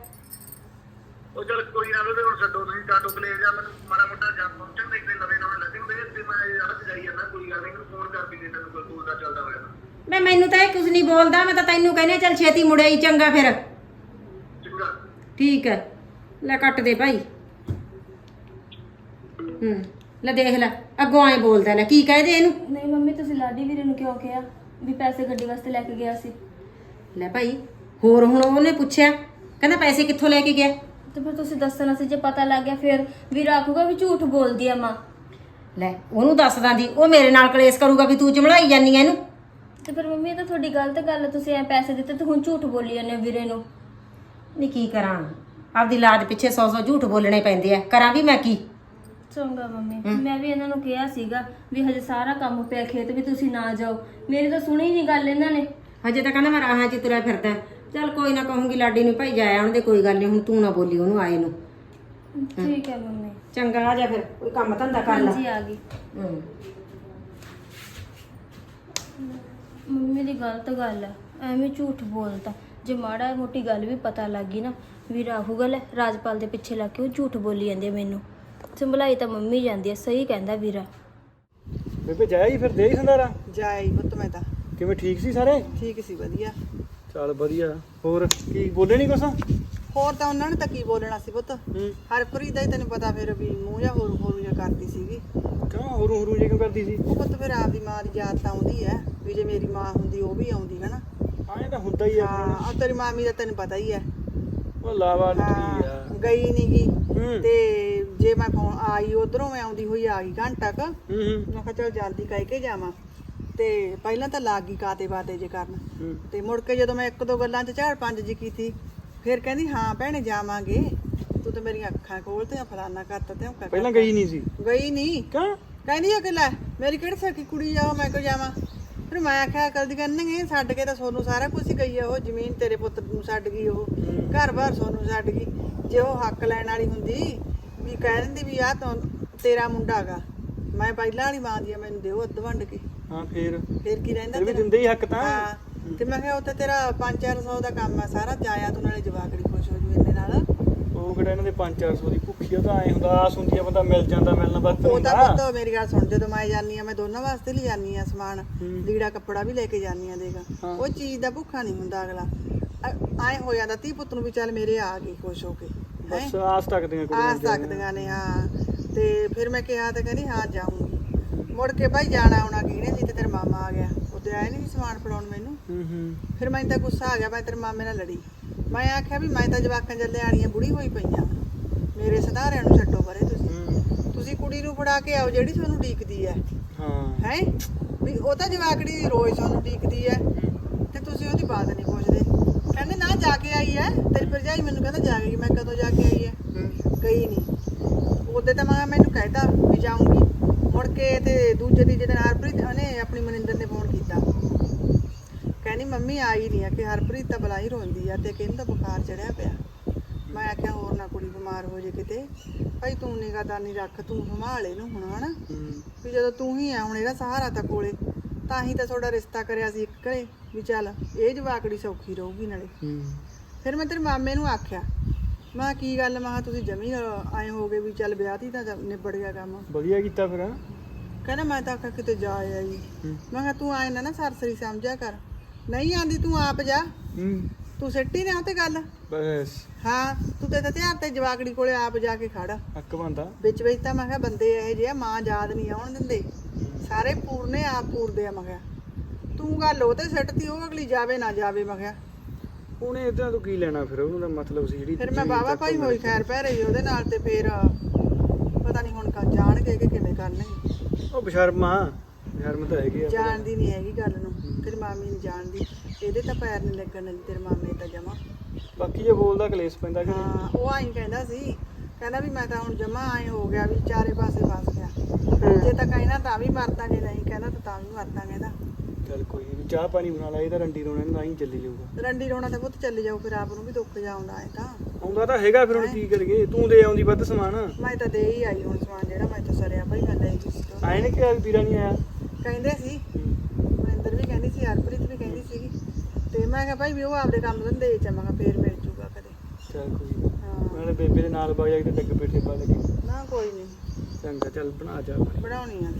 ਉਹ ਚਲ ਕੋਈ ਨਾ ਉਹਦੇ ਹੁਣ ਛੱਡੋ ਤੁਸੀਂ ਕਾਟੋ ਪਲੇ ਜਾਂ ਮੈਨੂੰ ਮਾੜਾ ਮੋਟਾ ਜਾਂ ਪਹੁੰਚਣ ਦੇ ਇੱਕ ਨਵੇਂ ਨਵੇਂ ਲੱਗੇ ਹੁੰਦੇ ਤੇ ਮੈਂ ਅੜਕ ਜਾਈ ਜਾਂਦਾ ਕੋਈ ਗੱਲ ਨਹੀਂ ਮੈਨੂੰ ਫੋਨ ਕਰ ਵੀ ਦੇ ਤੈਨੂੰ ਕੋਈ ਦੂਰ ਦਾ ਚੱਲਦਾ ਹੋਇਆ ਤਾਂ। ਮੈਨੂੰ ਤਾਂ ਇਹ ਕੁਝ ਨਹੀਂ ਬੋਲਦਾ ਮੈਂ ਤਾਂ ਤੈਨੂੰ ਕਹਿੰਦੀ ਚੱਲ ਛੇਤੀ ਮੁੜਿਆ ਹੀ ਚੰਗਾ ਫਿਰ ਚੰਗਾ ਠੀਕ ਹੈ ਲੈ ਕੱਟ ਦੇ ਭਾਈ ਹੂੰ। ਲੈ ਦੇਖ ਲੈ ਅੱਗੋਂ ਐ ਬੋਲਦਾ ਲੈ ਕੀ ਕਹਦੇ ਇਹਨੂੰ? ਨਹੀਂ ਮੰਮੀ ਤੁਸੀਂ ਲਾਡੀ ਵੀਰੇ ਨੂੰ ਕਿਉਂ ਕਿਹਾ ਵੀ ਪੈਸੇ ਗੱਡੀ ਵਾਸਤੇ ਲੈ ਕੇ ਗਿਆ ਸੀ? ਲੈ ਭਾਈ ਹੋਰ ਹੁਣ ਉਹਨੇ ਪੁੱਛਿਆ ਕਹਿੰਦਾ ਪੈਸੇ ਕਿੱਥੋਂ ਲੈ ਕੇ ਗਿਆ? ਤੇ ਫਿਰ ਤੁਸੀਂ ਦੱਸਣਾ ਸੀ ਜੇ ਪਤਾ ਲੱਗ ਗਿਆ ਫਿਰ ਵੀਰ ਆਖੂਗਾ ਵੀ ਝੂਠ ਬੋਲਦੀ ਆ ਮਾਂ। ਲੈ ਉਹਨੂੰ ਦੱਸ ਦਾਂਦੀ ਉਹ ਮੇਰੇ ਨਾਲ ਕਲੇਸ਼ ਕਰੂਗਾ ਵੀ ਤੂੰ ਚਮੜਾਈ ਜਾਨੀ ਐ ਇਹਨੂੰ। ਤੇ ਫਿਰ ਮੰਮੀ ਇਹ ਤਾਂ ਤੁਹਾਡੀ ਗਲਤ ਗੱਲ ਹੈ ਤੁਸੀਂ ਐ ਪੈਸੇ ਦਿੱਤੇ ਤੇ ਹੁਣ ਝੂਠ ਬੋਲੀ ਜਾਂਦੇ ਹੋ ਵੀਰੇ ਨੂੰ। ਨਹੀਂ ਕੀ ਕਰਾਂ? ਆਪਦੀ ਲਾਜ ਪਿੱਛੇ ਸੌ ਸੌ ਝੂਠ ਬੋਲਣੇ ਪੈਂਦੇ ਆ ਕਰਾਂ ਵੀ ਮੈਂ ਕੀ? ਚੰਗਾ ਮੰਮੀ। ਮੈਂ ਵੀ ਇਹਨਾਂ ਨੂੰ ਕਿਹਾ ਸੀਗਾ ਵੀ ਹਜੇ ਸਾਰਾ ਕੰਮ ਪਿਆ ਖੇਤ ਵੀ ਤੁਸੀਂ ਨਾ ਜਾਓ। ਮੇਰੀ ਤਾਂ ਸੁਣੀ ਨਹੀਂ ਗੱਲ ਇਹਨਾਂ ਨੇ। ਹਜੇ ਤਾਂ ਕਹਿੰਦਾ ਮੈਂ ਰਾਹਾਂ 'ਚ ਤੁਰਿਆ ਫਿਰਦਾ। ਚੱਲ ਕੋਈ ਨਾ ਕਹੂੰਗੀ ਲਾਡੀ ਨੂੰ ਭਾਈ ਜਾਇਆ ਆਉਣ ਦੇ ਕੋਈ ਗੱਲ ਨਹੀਂ ਹੁਣ ਤੂੰ ਨਾ ਬੋਲੀ ਉਹਨੂੰ ਆਏ ਨੂੰ। ਠੀਕ ਹੈ ਮੰਮੀ। ਚੰਗਾ ਆ ਜਾ ਫਿਰ ਕੋਈ ਕੰਮ ਧੰਦਾ ਕਰ ਲੈ। ਹਾਂਜੀ ਆ ਗਈ। ਹੂੰ। ਮੰਮੀ ਦੀ ਗਲਤ ਗੱਲ ਹੈ ਐਵੇਂ ਝੂਠ ਬੋਲਦਾ। ਜੇ ਮਾੜਾ ਮੋਟੀ ਗੱਲ ਵੀ ਪਤਾ ਲੱਗ ਗਈ ਨਾ ਵੀਰ ਆਹੂਗਾ ਲੈ ਰਾਜਪਾਲ ਦੇ ਪਿੱਛੇ ਲੱਗ ਕੇ ਉਹ ਝੂਠ ਬੋਲੀ ਜਾਂਦੇ ਮੈਨੂੰ। ਸੰਭਲਾਈ ਤਾਂ ਮੰਮੀ ਜਾਂਦੀ ਹੈ ਸਹੀ ਕਹਿੰਦਾ ਵੀਰਾ। ਬੇਬੇ ਜਾਇਆ ਹੀ ਫਿਰ ਦੇ ਹੀ ਸੰਦਾਰਾ ਜਾਈ ਪੁੱਤ ਮੈਂ ਤਾਂ। ਕਿਵੇਂ ਠੀਕ ਸੀ ਸਾਰੇ? ਠੀਕ ਸੀ ਵਧੀਆ। ਚੱਲ ਵਧੀਆ। ਹੋਰ ਕੀ ਬੋਲੇ ਨਹੀਂ ਕੁਛ? ਹੋਰ ਤਾਂ ਉਹਨਾਂ ਨੇ ਤਾਂ ਕੀ ਬੋਲਣਾ ਸੀ ਪੁੱਤ? ਹੂੰ। ਹਰਪ੍ਰੀਤ ਦਾ ਹੀ ਤੈਨੂੰ ਪਤਾ ਫਿਰ ਵੀ ਮੂੰਹ ਜਾਂ ਹੋਰ ਹੋਰ ਜਿਹਾ ਕਰਦੀ ਸੀਗੀ। ਕਿਉਂ ਹੋਰੂ ਹੋਰੂ ਜੇ ਕਿਉਂ ਕਰਦੀ ਸੀ? ਉਹ ਪੁੱਤ ਫਿਰ ਆਪਦੀ ਮਾਂ ਦੀ ਯਾਦ ਤਾਂ ਆਉਂਦੀ ਹੈ ਵੀ ਜੇ ਮੇਰੀ ਮਾਂ ਹੁੰਦੀ ਉਹ ਵੀ ਆਉਂਦੀ ਹੈ ਨਾ ਆਏ ਤਾਂ ਹੁੰਦਾ ਹੀ ਆ ਹਾਂ ਆ ਤੇਰੀ ਮਾਮੀ ਦਾ ਤੈਨੂੰ ਪਤਾ ਹੀ ਹੈ ਉਹ ਲਾਵਾ ਲੁੱਟੀ ਆ। ਹਾਂ, ਗਈ ਨੀਗੀ ਹੂੰ। ਤੇ ਜੇ ਮੈਂ ਫੋਨ ਆਈ ਉਧਰੋਂ ਮੈਂ ਆਉਂਦੀ ਹੋਈ ਆ ਗਈ ਘੰਟਾ ਕ। ਹੂੰ ਹੂੰ। ਮੈਂ ਕਿਹਾ ਚਲ ਜਲਦੀ ਕਹਿ ਕੇ ਜਾਵਾਂ। ਤੇ ਪਹਿਲਾਂ ਤਾਂ ਲੱਗ ਗਈ ਕਾਤੇ ਬਾਤੇ ਜੇ ਕਰਨ। ਹੂੰ। ਤੇ ਮੁੜ ਕੇ ਜਦੋਂ ਮੈਂ ਇੱਕ ਦੋ ਗੱਲਾਂ 'ਚ ਝਾੜ ਪੰਜ ਜੀ ਕੀਤੀ ਫਿਰ ਕਹਿੰਦੀ ਹਾਂ ਭੈਣੇ ਜਾਵਾਂਗੇ। ਤੂੰ ਤਾਂ ਮੇਰੀਆਂ ਅੱਖਾਂ ਖੋਲਤੀਆਂ ਫਲਾਨਾ ਕਰਤਾ ਤੇ ਉਹ ਪਹਿਲਾਂ ਗਈ ਨਹੀਂ ਸੀ। ਗਈ ਨਹੀਂ ਕਿਉਂ ਕਹਿੰਦੀ ਆ ਕਿ ਲੈ ਮੇਰੀ ਕਿਹੜੀ ਸਕੀ ਕੁੜੀ ਆ ਮੈਂ ਕਿਉਂ ਜਾਵਾਂ? ਫਿਰ ਮੈਂ ਆਖਿਆ ਕਲਦੀ ਕਹਿੰਨਗੇ ਛੱਡ ਕੇ ਤਾਂ ਸੋਨੂੰ ਸਾਰਾ ਕੁਝ ਹੀ ਗਈ ਆ ਉਹ ਜ਼ਮੀਨ ਤੇਰੇ ਪੁੱਤ ਨੂੰ ਛੱਡ ਗਈ ਉਹ। ਘਰ-ਬਾਰ ਸੋਨੂੰ ਛੱਡ ਗਈ। ਜੇ ਉਹ ਹੱਕ ਲੈਣ ਵਾਲੀ ਹੁੰਦੀ ਵੀ ਕਹਿ ਦਿੰਦੀ ਵੀ ਆ ਤਾਂ ਤੇਰਾ ਮੁੰਡਾ ਗਾ ਮੈਂ ਪਹਿਲਾਂ ਵਾਲੀ ਮਾਂ ਦੀ ਆ ਮੈਨੂੰ ਦਿਓ ਅੱਧ ਵੰਡ ਕੇ। ਹਾਂ ਫੇਰ? ਫਿਰ ਕੀ ਰਹਿੰਦਾ ਫਿਰ ਵੀ ਤੇਰਾ? ਦਿੰਦੇ ਹੀ ਹੱਕ ਤਾਂ। ਹਾਂ। ਤੇ ਮੈਂ ਕਿਹਾ ਉੱਥੇ ਤੇਰਾ 5-400 ਦਾ ਕੰਮ ਆ ਸਾਰਾ ਜਾਇਆ ਤੂੰ ਨਾਲੇ ਜਵਾਕੜੀ ਖੁਸ਼ ਹੋ ਜੂ ਇਹਨੇ ਨਾਲ। ਉਹ ਕਿਹੜਾ ਇਹਨਾਂ ਦੇ 5-400 ਦੀ ਭੁੱਖੀ ਆ ਤਾਂ ਐ ਹੁੰਦਾ ਆਸ ਹੁੰਦੀ ਆ ਬੰਦਾ ਮਿਲ ਜਾਂਦਾ ਮਿਲਣ ਵਕਤ ਉਹ ਤਾਂ ਹੁੰਦਾ। ਪੁੱਤ ਮੇਰੀ ਗੱਲ ਸੁਣ ਜਦੋਂ ਮੈਂ ਜਾਨੀ ਆ ਮੈਂ ਦੋਨਾਂ ਵਾਸਤੇ ਲਈ ਜਾਨੀ ਆ ਸਮਾਨ। ਲੀੜਾ ਕੱਪੜਾ ਵੀ ਲੈ ਕੇ ਜਾਨੀ ਆ ਦੇਗਾ। ਉਹ ਚੀਜ਼ ਦਾ ਭੁੱਖਾ ਨਹੀਂ ਹੁੰਦਾ ਅਗਲਾ। ਐ ਹੋ ਜਾਂਦਾ ਤੀ ਪੁੱਤ ਨੂੰ ਵੀ ਚੱਲ ਮੇਰੇ ਆ ਗਈ ਖੁਸ਼ ਹੋ ਕੇ? ਬਸ ਆਸ ਤੱਕਦੀਆਂ ਕੁੜੀਆਂ ਆ ਸਕਦੀਆਂ ਨੇ। ਹਾਂ। ਤੇ ਫਿਰ ਮੈਂ ਕਿਹਾ ਤੇ ਕਹਿੰਦੀ ਹਾਂ ਜਾਊਂਗੀ। ਮੁੜ ਕੇ ਭਾਈ ਜਾਣਾ ਆਉਣਾ ਕਿਹਨੇ ਸੀ ਤੇ ਤੇਰਾ ਮਾਮਾ ਆ ਗਿਆ। ਉੱਤੇ ਆਏ ਨਹੀਂ ਸਮਾਨ ਫੜਾਉਣ ਮੈਨੂੰ। ਹੂੰ ਹੂੰ। ਫਿਰ ਮੈਨੂੰ ਤਾਂ ਗੁੱਸਾ ਆ ਗਿਆ ਮੈਂ ਤੇਰੇ ਮਾਮੇ ਨਾਲ ਲੜੀ। ਮੈਂ ਆਖਿਆ ਵੀ ਮੈਂ ਤਾਂ ਜਵਾਕਾਂ ਜੱਲੇ ਆਣੀਆਂ ਬੁੜੀ ਹੋਈ ਪਈਆਂ। ਮੇਰੇ ਸਧਾਰਿਆਂ ਨੂੰ ਛੱਡੋ ਪਰੇ ਤੁਸੀਂ। ਤੁਸੀਂ ਕੁੜੀ ਨੂੰ ਫੜਾ ਕੇ ਆਓ ਜਿਹੜੀ ਤੁਹਾਨੂੰ ਡੀਕਦੀ ਹੈ। ਹਾਂ। ਹੈ? ਵੀ ਉਹ ਤਾਂ ਜਵਾਕੜੀ ਰੋਜ਼ ਤੁਹਾਨੂੰ ਡੀਕਦੀ ਹੈ। ਤੇ ਤੁਸੀਂ ਉਹਦੀ ਬਾਤ ਨਹੀਂ ਪੁੱਛਦੇ। ਕਹਿੰਦੇ ਨਾ ਜਾ ਕੇ ਆਈ ਹੈ। ਤੇਰੀ ਭਰਜਾਈ ਮੈਨੂੰ ਕਹਿੰਦਾ ਜਾ ਗਈ ਮੈਂ ਕਦੋਂ ਜਾ ਕੇ ਆਈ ਹੈ? ਗਈ ਨਹੀਂ। ਉਹਦੇ ਤਾਂ ਮੈਂ ਮੈਨੂੰ ਕਹਿਤਾ ਵੀ ਜਾਊਂਗੀ। ਮੁੜ ਕੇ ਤੇ ਦੂਜੇ ਤੀਜੇ ਦਿਨ ਹਰਪ੍ਰੀਤ ਉਹਨੇ ਆਪਣੀ ਮਨਿੰਦਰ ਨੇ ਫੋਨ ਮੰਮੀ ਆਈ ਨਹੀਂ ਆ ਕਿ ਹਰਪ੍ਰੀਤ ਤਾਂ ਬਲਾਈ ਰੋਂਦੀ ਆ ਤੇ ਕਹਿੰਦਾ ਬੁਖਾਰ ਚੜਿਆ ਪਿਆ। ਮੈਂ ਆਖਿਆ ਹੋਰ ਨਾ ਕੁੜੀ ਬਿਮਾਰ ਹੋ ਜੇ ਕਿਤੇ। ਭਾਈ ਤੂੰ ਨਿਗਾਹਦਾਨੀ ਰੱਖ ਤੂੰ ਸੰਭਾਲ ਇਹਨੂੰ ਹੁਣ ਹਨਾ? ਵੀ ਜਦੋਂ ਤੂੰ ਹੀ ਆ ਹੁਣ ਇਹਦਾ ਸਹਾਰਾ ਤਾਂ ਕੋਲੇ। ਤਾਂ ਹੀ ਤਾਂ ਤੁਹਾਡਾ ਰਿਸ਼ਤਾ ਕਰਿਆ ਸੀ ਇੱਕ ਘਰੇ ਵੀ ਚੱਲ ਇਹ ਜਵਾਕੜੀ ਸੌਖੀ ਰਹੂਗੀ ਨਾਲੇ। ਫਿਰ ਮੈਂ ਤੇਰੇ ਮਾਮੇ ਨੂੰ ਆਖਿਆ ਮੈਂ ਕਿਹਾ ਕੀ ਗੱਲ? ਮੈਂ ਕਿਹਾ ਤੁਸੀਂ ਜਮੀ ਆਏ ਹੋਗੇ ਵੀ ਚੱਲ ਵਿਆਹ ਦੀ ਤਾਂ ਨਿਬੜ ਗਿਆ ਕੰਮ। ਵਧੀਆ ਕੀਤਾ ਫਿਰ ਕਹਿੰਦਾ ਮੈਂ ਤਾਂ ਆਖਿਆ ਕਿਤੇ ਜਾ ਆਈ। ਮੈਂ ਕਿਹਾ ਤੂੰ ਆਏ ਨਾ ਨਾ ਸਰਸਰੀ ਸਮਝਿਆ ਕਰ। ਨਹੀਂ ਆਂਦੀ ਤੂੰ ਆਪ ਜਾ। ਹੂੰ। ਤੂੰ ਸਿੱਟੀ ਨਾ ਤੇ ਗੱਲ? ਬਸ। ਹਾਂ ਤੂੰ ਤੇ ਧਿਆਨ ਤੇ ਜਵਾਕੜੀ ਕੋਲੇ ਆਪ ਜਾ ਕੇ ਖੜ। ਹੱਕ ਬੰਦਾ ਵਿੱਚ ਵਿੱਚ ਤਾਂ ਮੈਂ ਕਿਹਾ ਬੰਦੇ ਇਹ ਜਿਹੇ ਆ, ਮਾਂ ਯਾਦ ਨਹੀਂ ਆਉਣ ਦਿੰਦੇ। ਸਾਰੇ ਪੂਰਨੇ ਆਪ ਪੂਰਦੇ ਆ ਮੈਂ ਕਿਹਾ। ਤੂੰ ਗੱਲ ਉਹ ਤੇ ਸਿੱਟਤੀ ਉਹ ਅਗਲੀ ਜਾਵੇ ਨਾ ਜਾਵੇ ਮੈਂ ਕਿਹਾ। ਉਹਨੇ ਇਦਾਂ ਤੋਂ ਕੀ ਲੈਣਾ ਫਿਰ? ਉਹਨੂੰ ਦਾ ਮਤਲਬ ਸੀ ਜਿਹੜੀ ਫਿਰ ਮੈਂ ਬਾਵਾ ਤੱਕ ਭਾਈ ਹੋਈ ਖੈਰ ਪੈ ਰਹੀ ਉਹਦੇ ਨਾਲ ਤੇ ਫਿਰ ਪਤਾ ਨਹੀਂ ਹੁਣ ਕਾ ਜਾਣਗੇ ਕਿ ਕਿਵੇਂ ਕਰਨਗੇ। ਉਹ ਬਸ਼ਰਮਾ ਬਸ਼ਰਮ ਤਾਂ ਹੈਗੀ ਆ ਜਾਣਦੀ ਨਹੀਂ ਹੈਗੀ ਗੱਲ ਨੂੰ ਤੇਰੀ ਮਾਮੀ ਨਹੀਂ ਜਾਣਦੀ। ਇਹਦੇ ਤਾਂ ਪੈਰ ਨਹੀਂ ਲੱਗਣ ਦਿੰਦੀ ਤੇਰੇ ਮਾਮੇ ਤਾਂ ਜਮਾ। ਬਾਕੀ ਜੇ ਬੋਲਦਾ ਕਲੇਸ਼ ਪੈਂਦਾ ਕਿ ਨਹੀਂ? ਹਾਂ ਉਹ ਆਈ ਕਹਿੰਦਾ ਸੀ ਕਹਿੰਦਾ ਵੀ ਮੈਂ ਤਾਂ ਹੁਣ ਜਮਾ ਆਏ ਹੋ ਗਿਆ ਵੀ ਚਾਰੇ ਪਾਸੇ ਫਸ ਗਿਆ। ਜੇ ਤਾਂ ਕਹਿਣਾ ਤਾਂ ਵੀ ਮਰਦਾ ਜੇ ਨਹੀਂ ਕਹਿੰਦਾ ਤਾਂ ਤਾਂ ਵੀ ਮਰਦਾ ਕਹਿੰਦਾ। ਚੱਲ ਕੋਈ ਨੀ ਚਾਹ ਪਾਣੀ ਬਣਾ ਲਾ ਇਹ ਤਾਂ ਰੰਡੀ ਰੋਣੇ ਨੂੰ ਹੀ ਚੱਲੀ ਜਾਊਗਾ। ਰੰਡੀ ਰੋਣਾ ਤਾਂ ਪੁੱਤ ਚੱਲ ਜਾਊ ਫਿਰ ਆਪ ਨੂੰ ਵੀ ਦੁੱਖ ਜਾਉਂਦਾ ਹੈ ਤਾਂ। ਆਉਂਦਾ ਤਾਂ ਹੈਗਾ ਫਿਰ ਹੁਣ ਕੀ ਕਰੀਏ ਤੂੰ ਦੇ ਆਉਂਦੀ ਵੱਧ ਸਮਾਨ। ਮੈਂ ਤਾਂ ਦੇ ਹੀ ਆਈ ਹੁਣ ਸਮਾਨ ਜਿਹੜਾ ਮੈਂ ਤਾਂ ਸਰਿਆ ਭਾਈ ਮੈਂ ਲੈ ਗਈ ਸੀ। ਆਏ ਨੇ ਕਿ ਵੀਰਾ ਨਹੀਂ ਆਇਆ? ਕਹਿੰਦੇ ਸੀ ਮਨਿੰਦਰ ਵੀ ਕਹਿੰਦੀ ਸੀ ਹਰਪ੍ਰੀਤ ਵੀ ਕਹਿੰਦੀ ਸੀਗੀ ਤੇ ਮੈਂ ਕਿਹਾ ਭਾਈ ਵੀ ਉਹ ਆਪਦੇ ਕੰਮ ਧੰਦੇ ਚ ਆ, ਮੈਂ ਕਿਹਾ ਫੇਰ ਮਿਲ ਜੂਗਾ ਕਦੇ। ਚੱਲ ਕੋਈ ਨੀ। ਹਾਂ। ਨਾਲੇ ਬੇਬੇ ਦੇ ਨਾਲ ਵਗ ਜਾ ਕੇ ਡੱਗ ਪੇਠੇ ਪਾ ਲਗੇ ਨਾ ਕੋਈ ਨਹੀਂ ਚੰਗਾ ਚੱਲ ਬਣਾ ਪਾਣੀ। ਬਣਾਉਣੀ ਆ।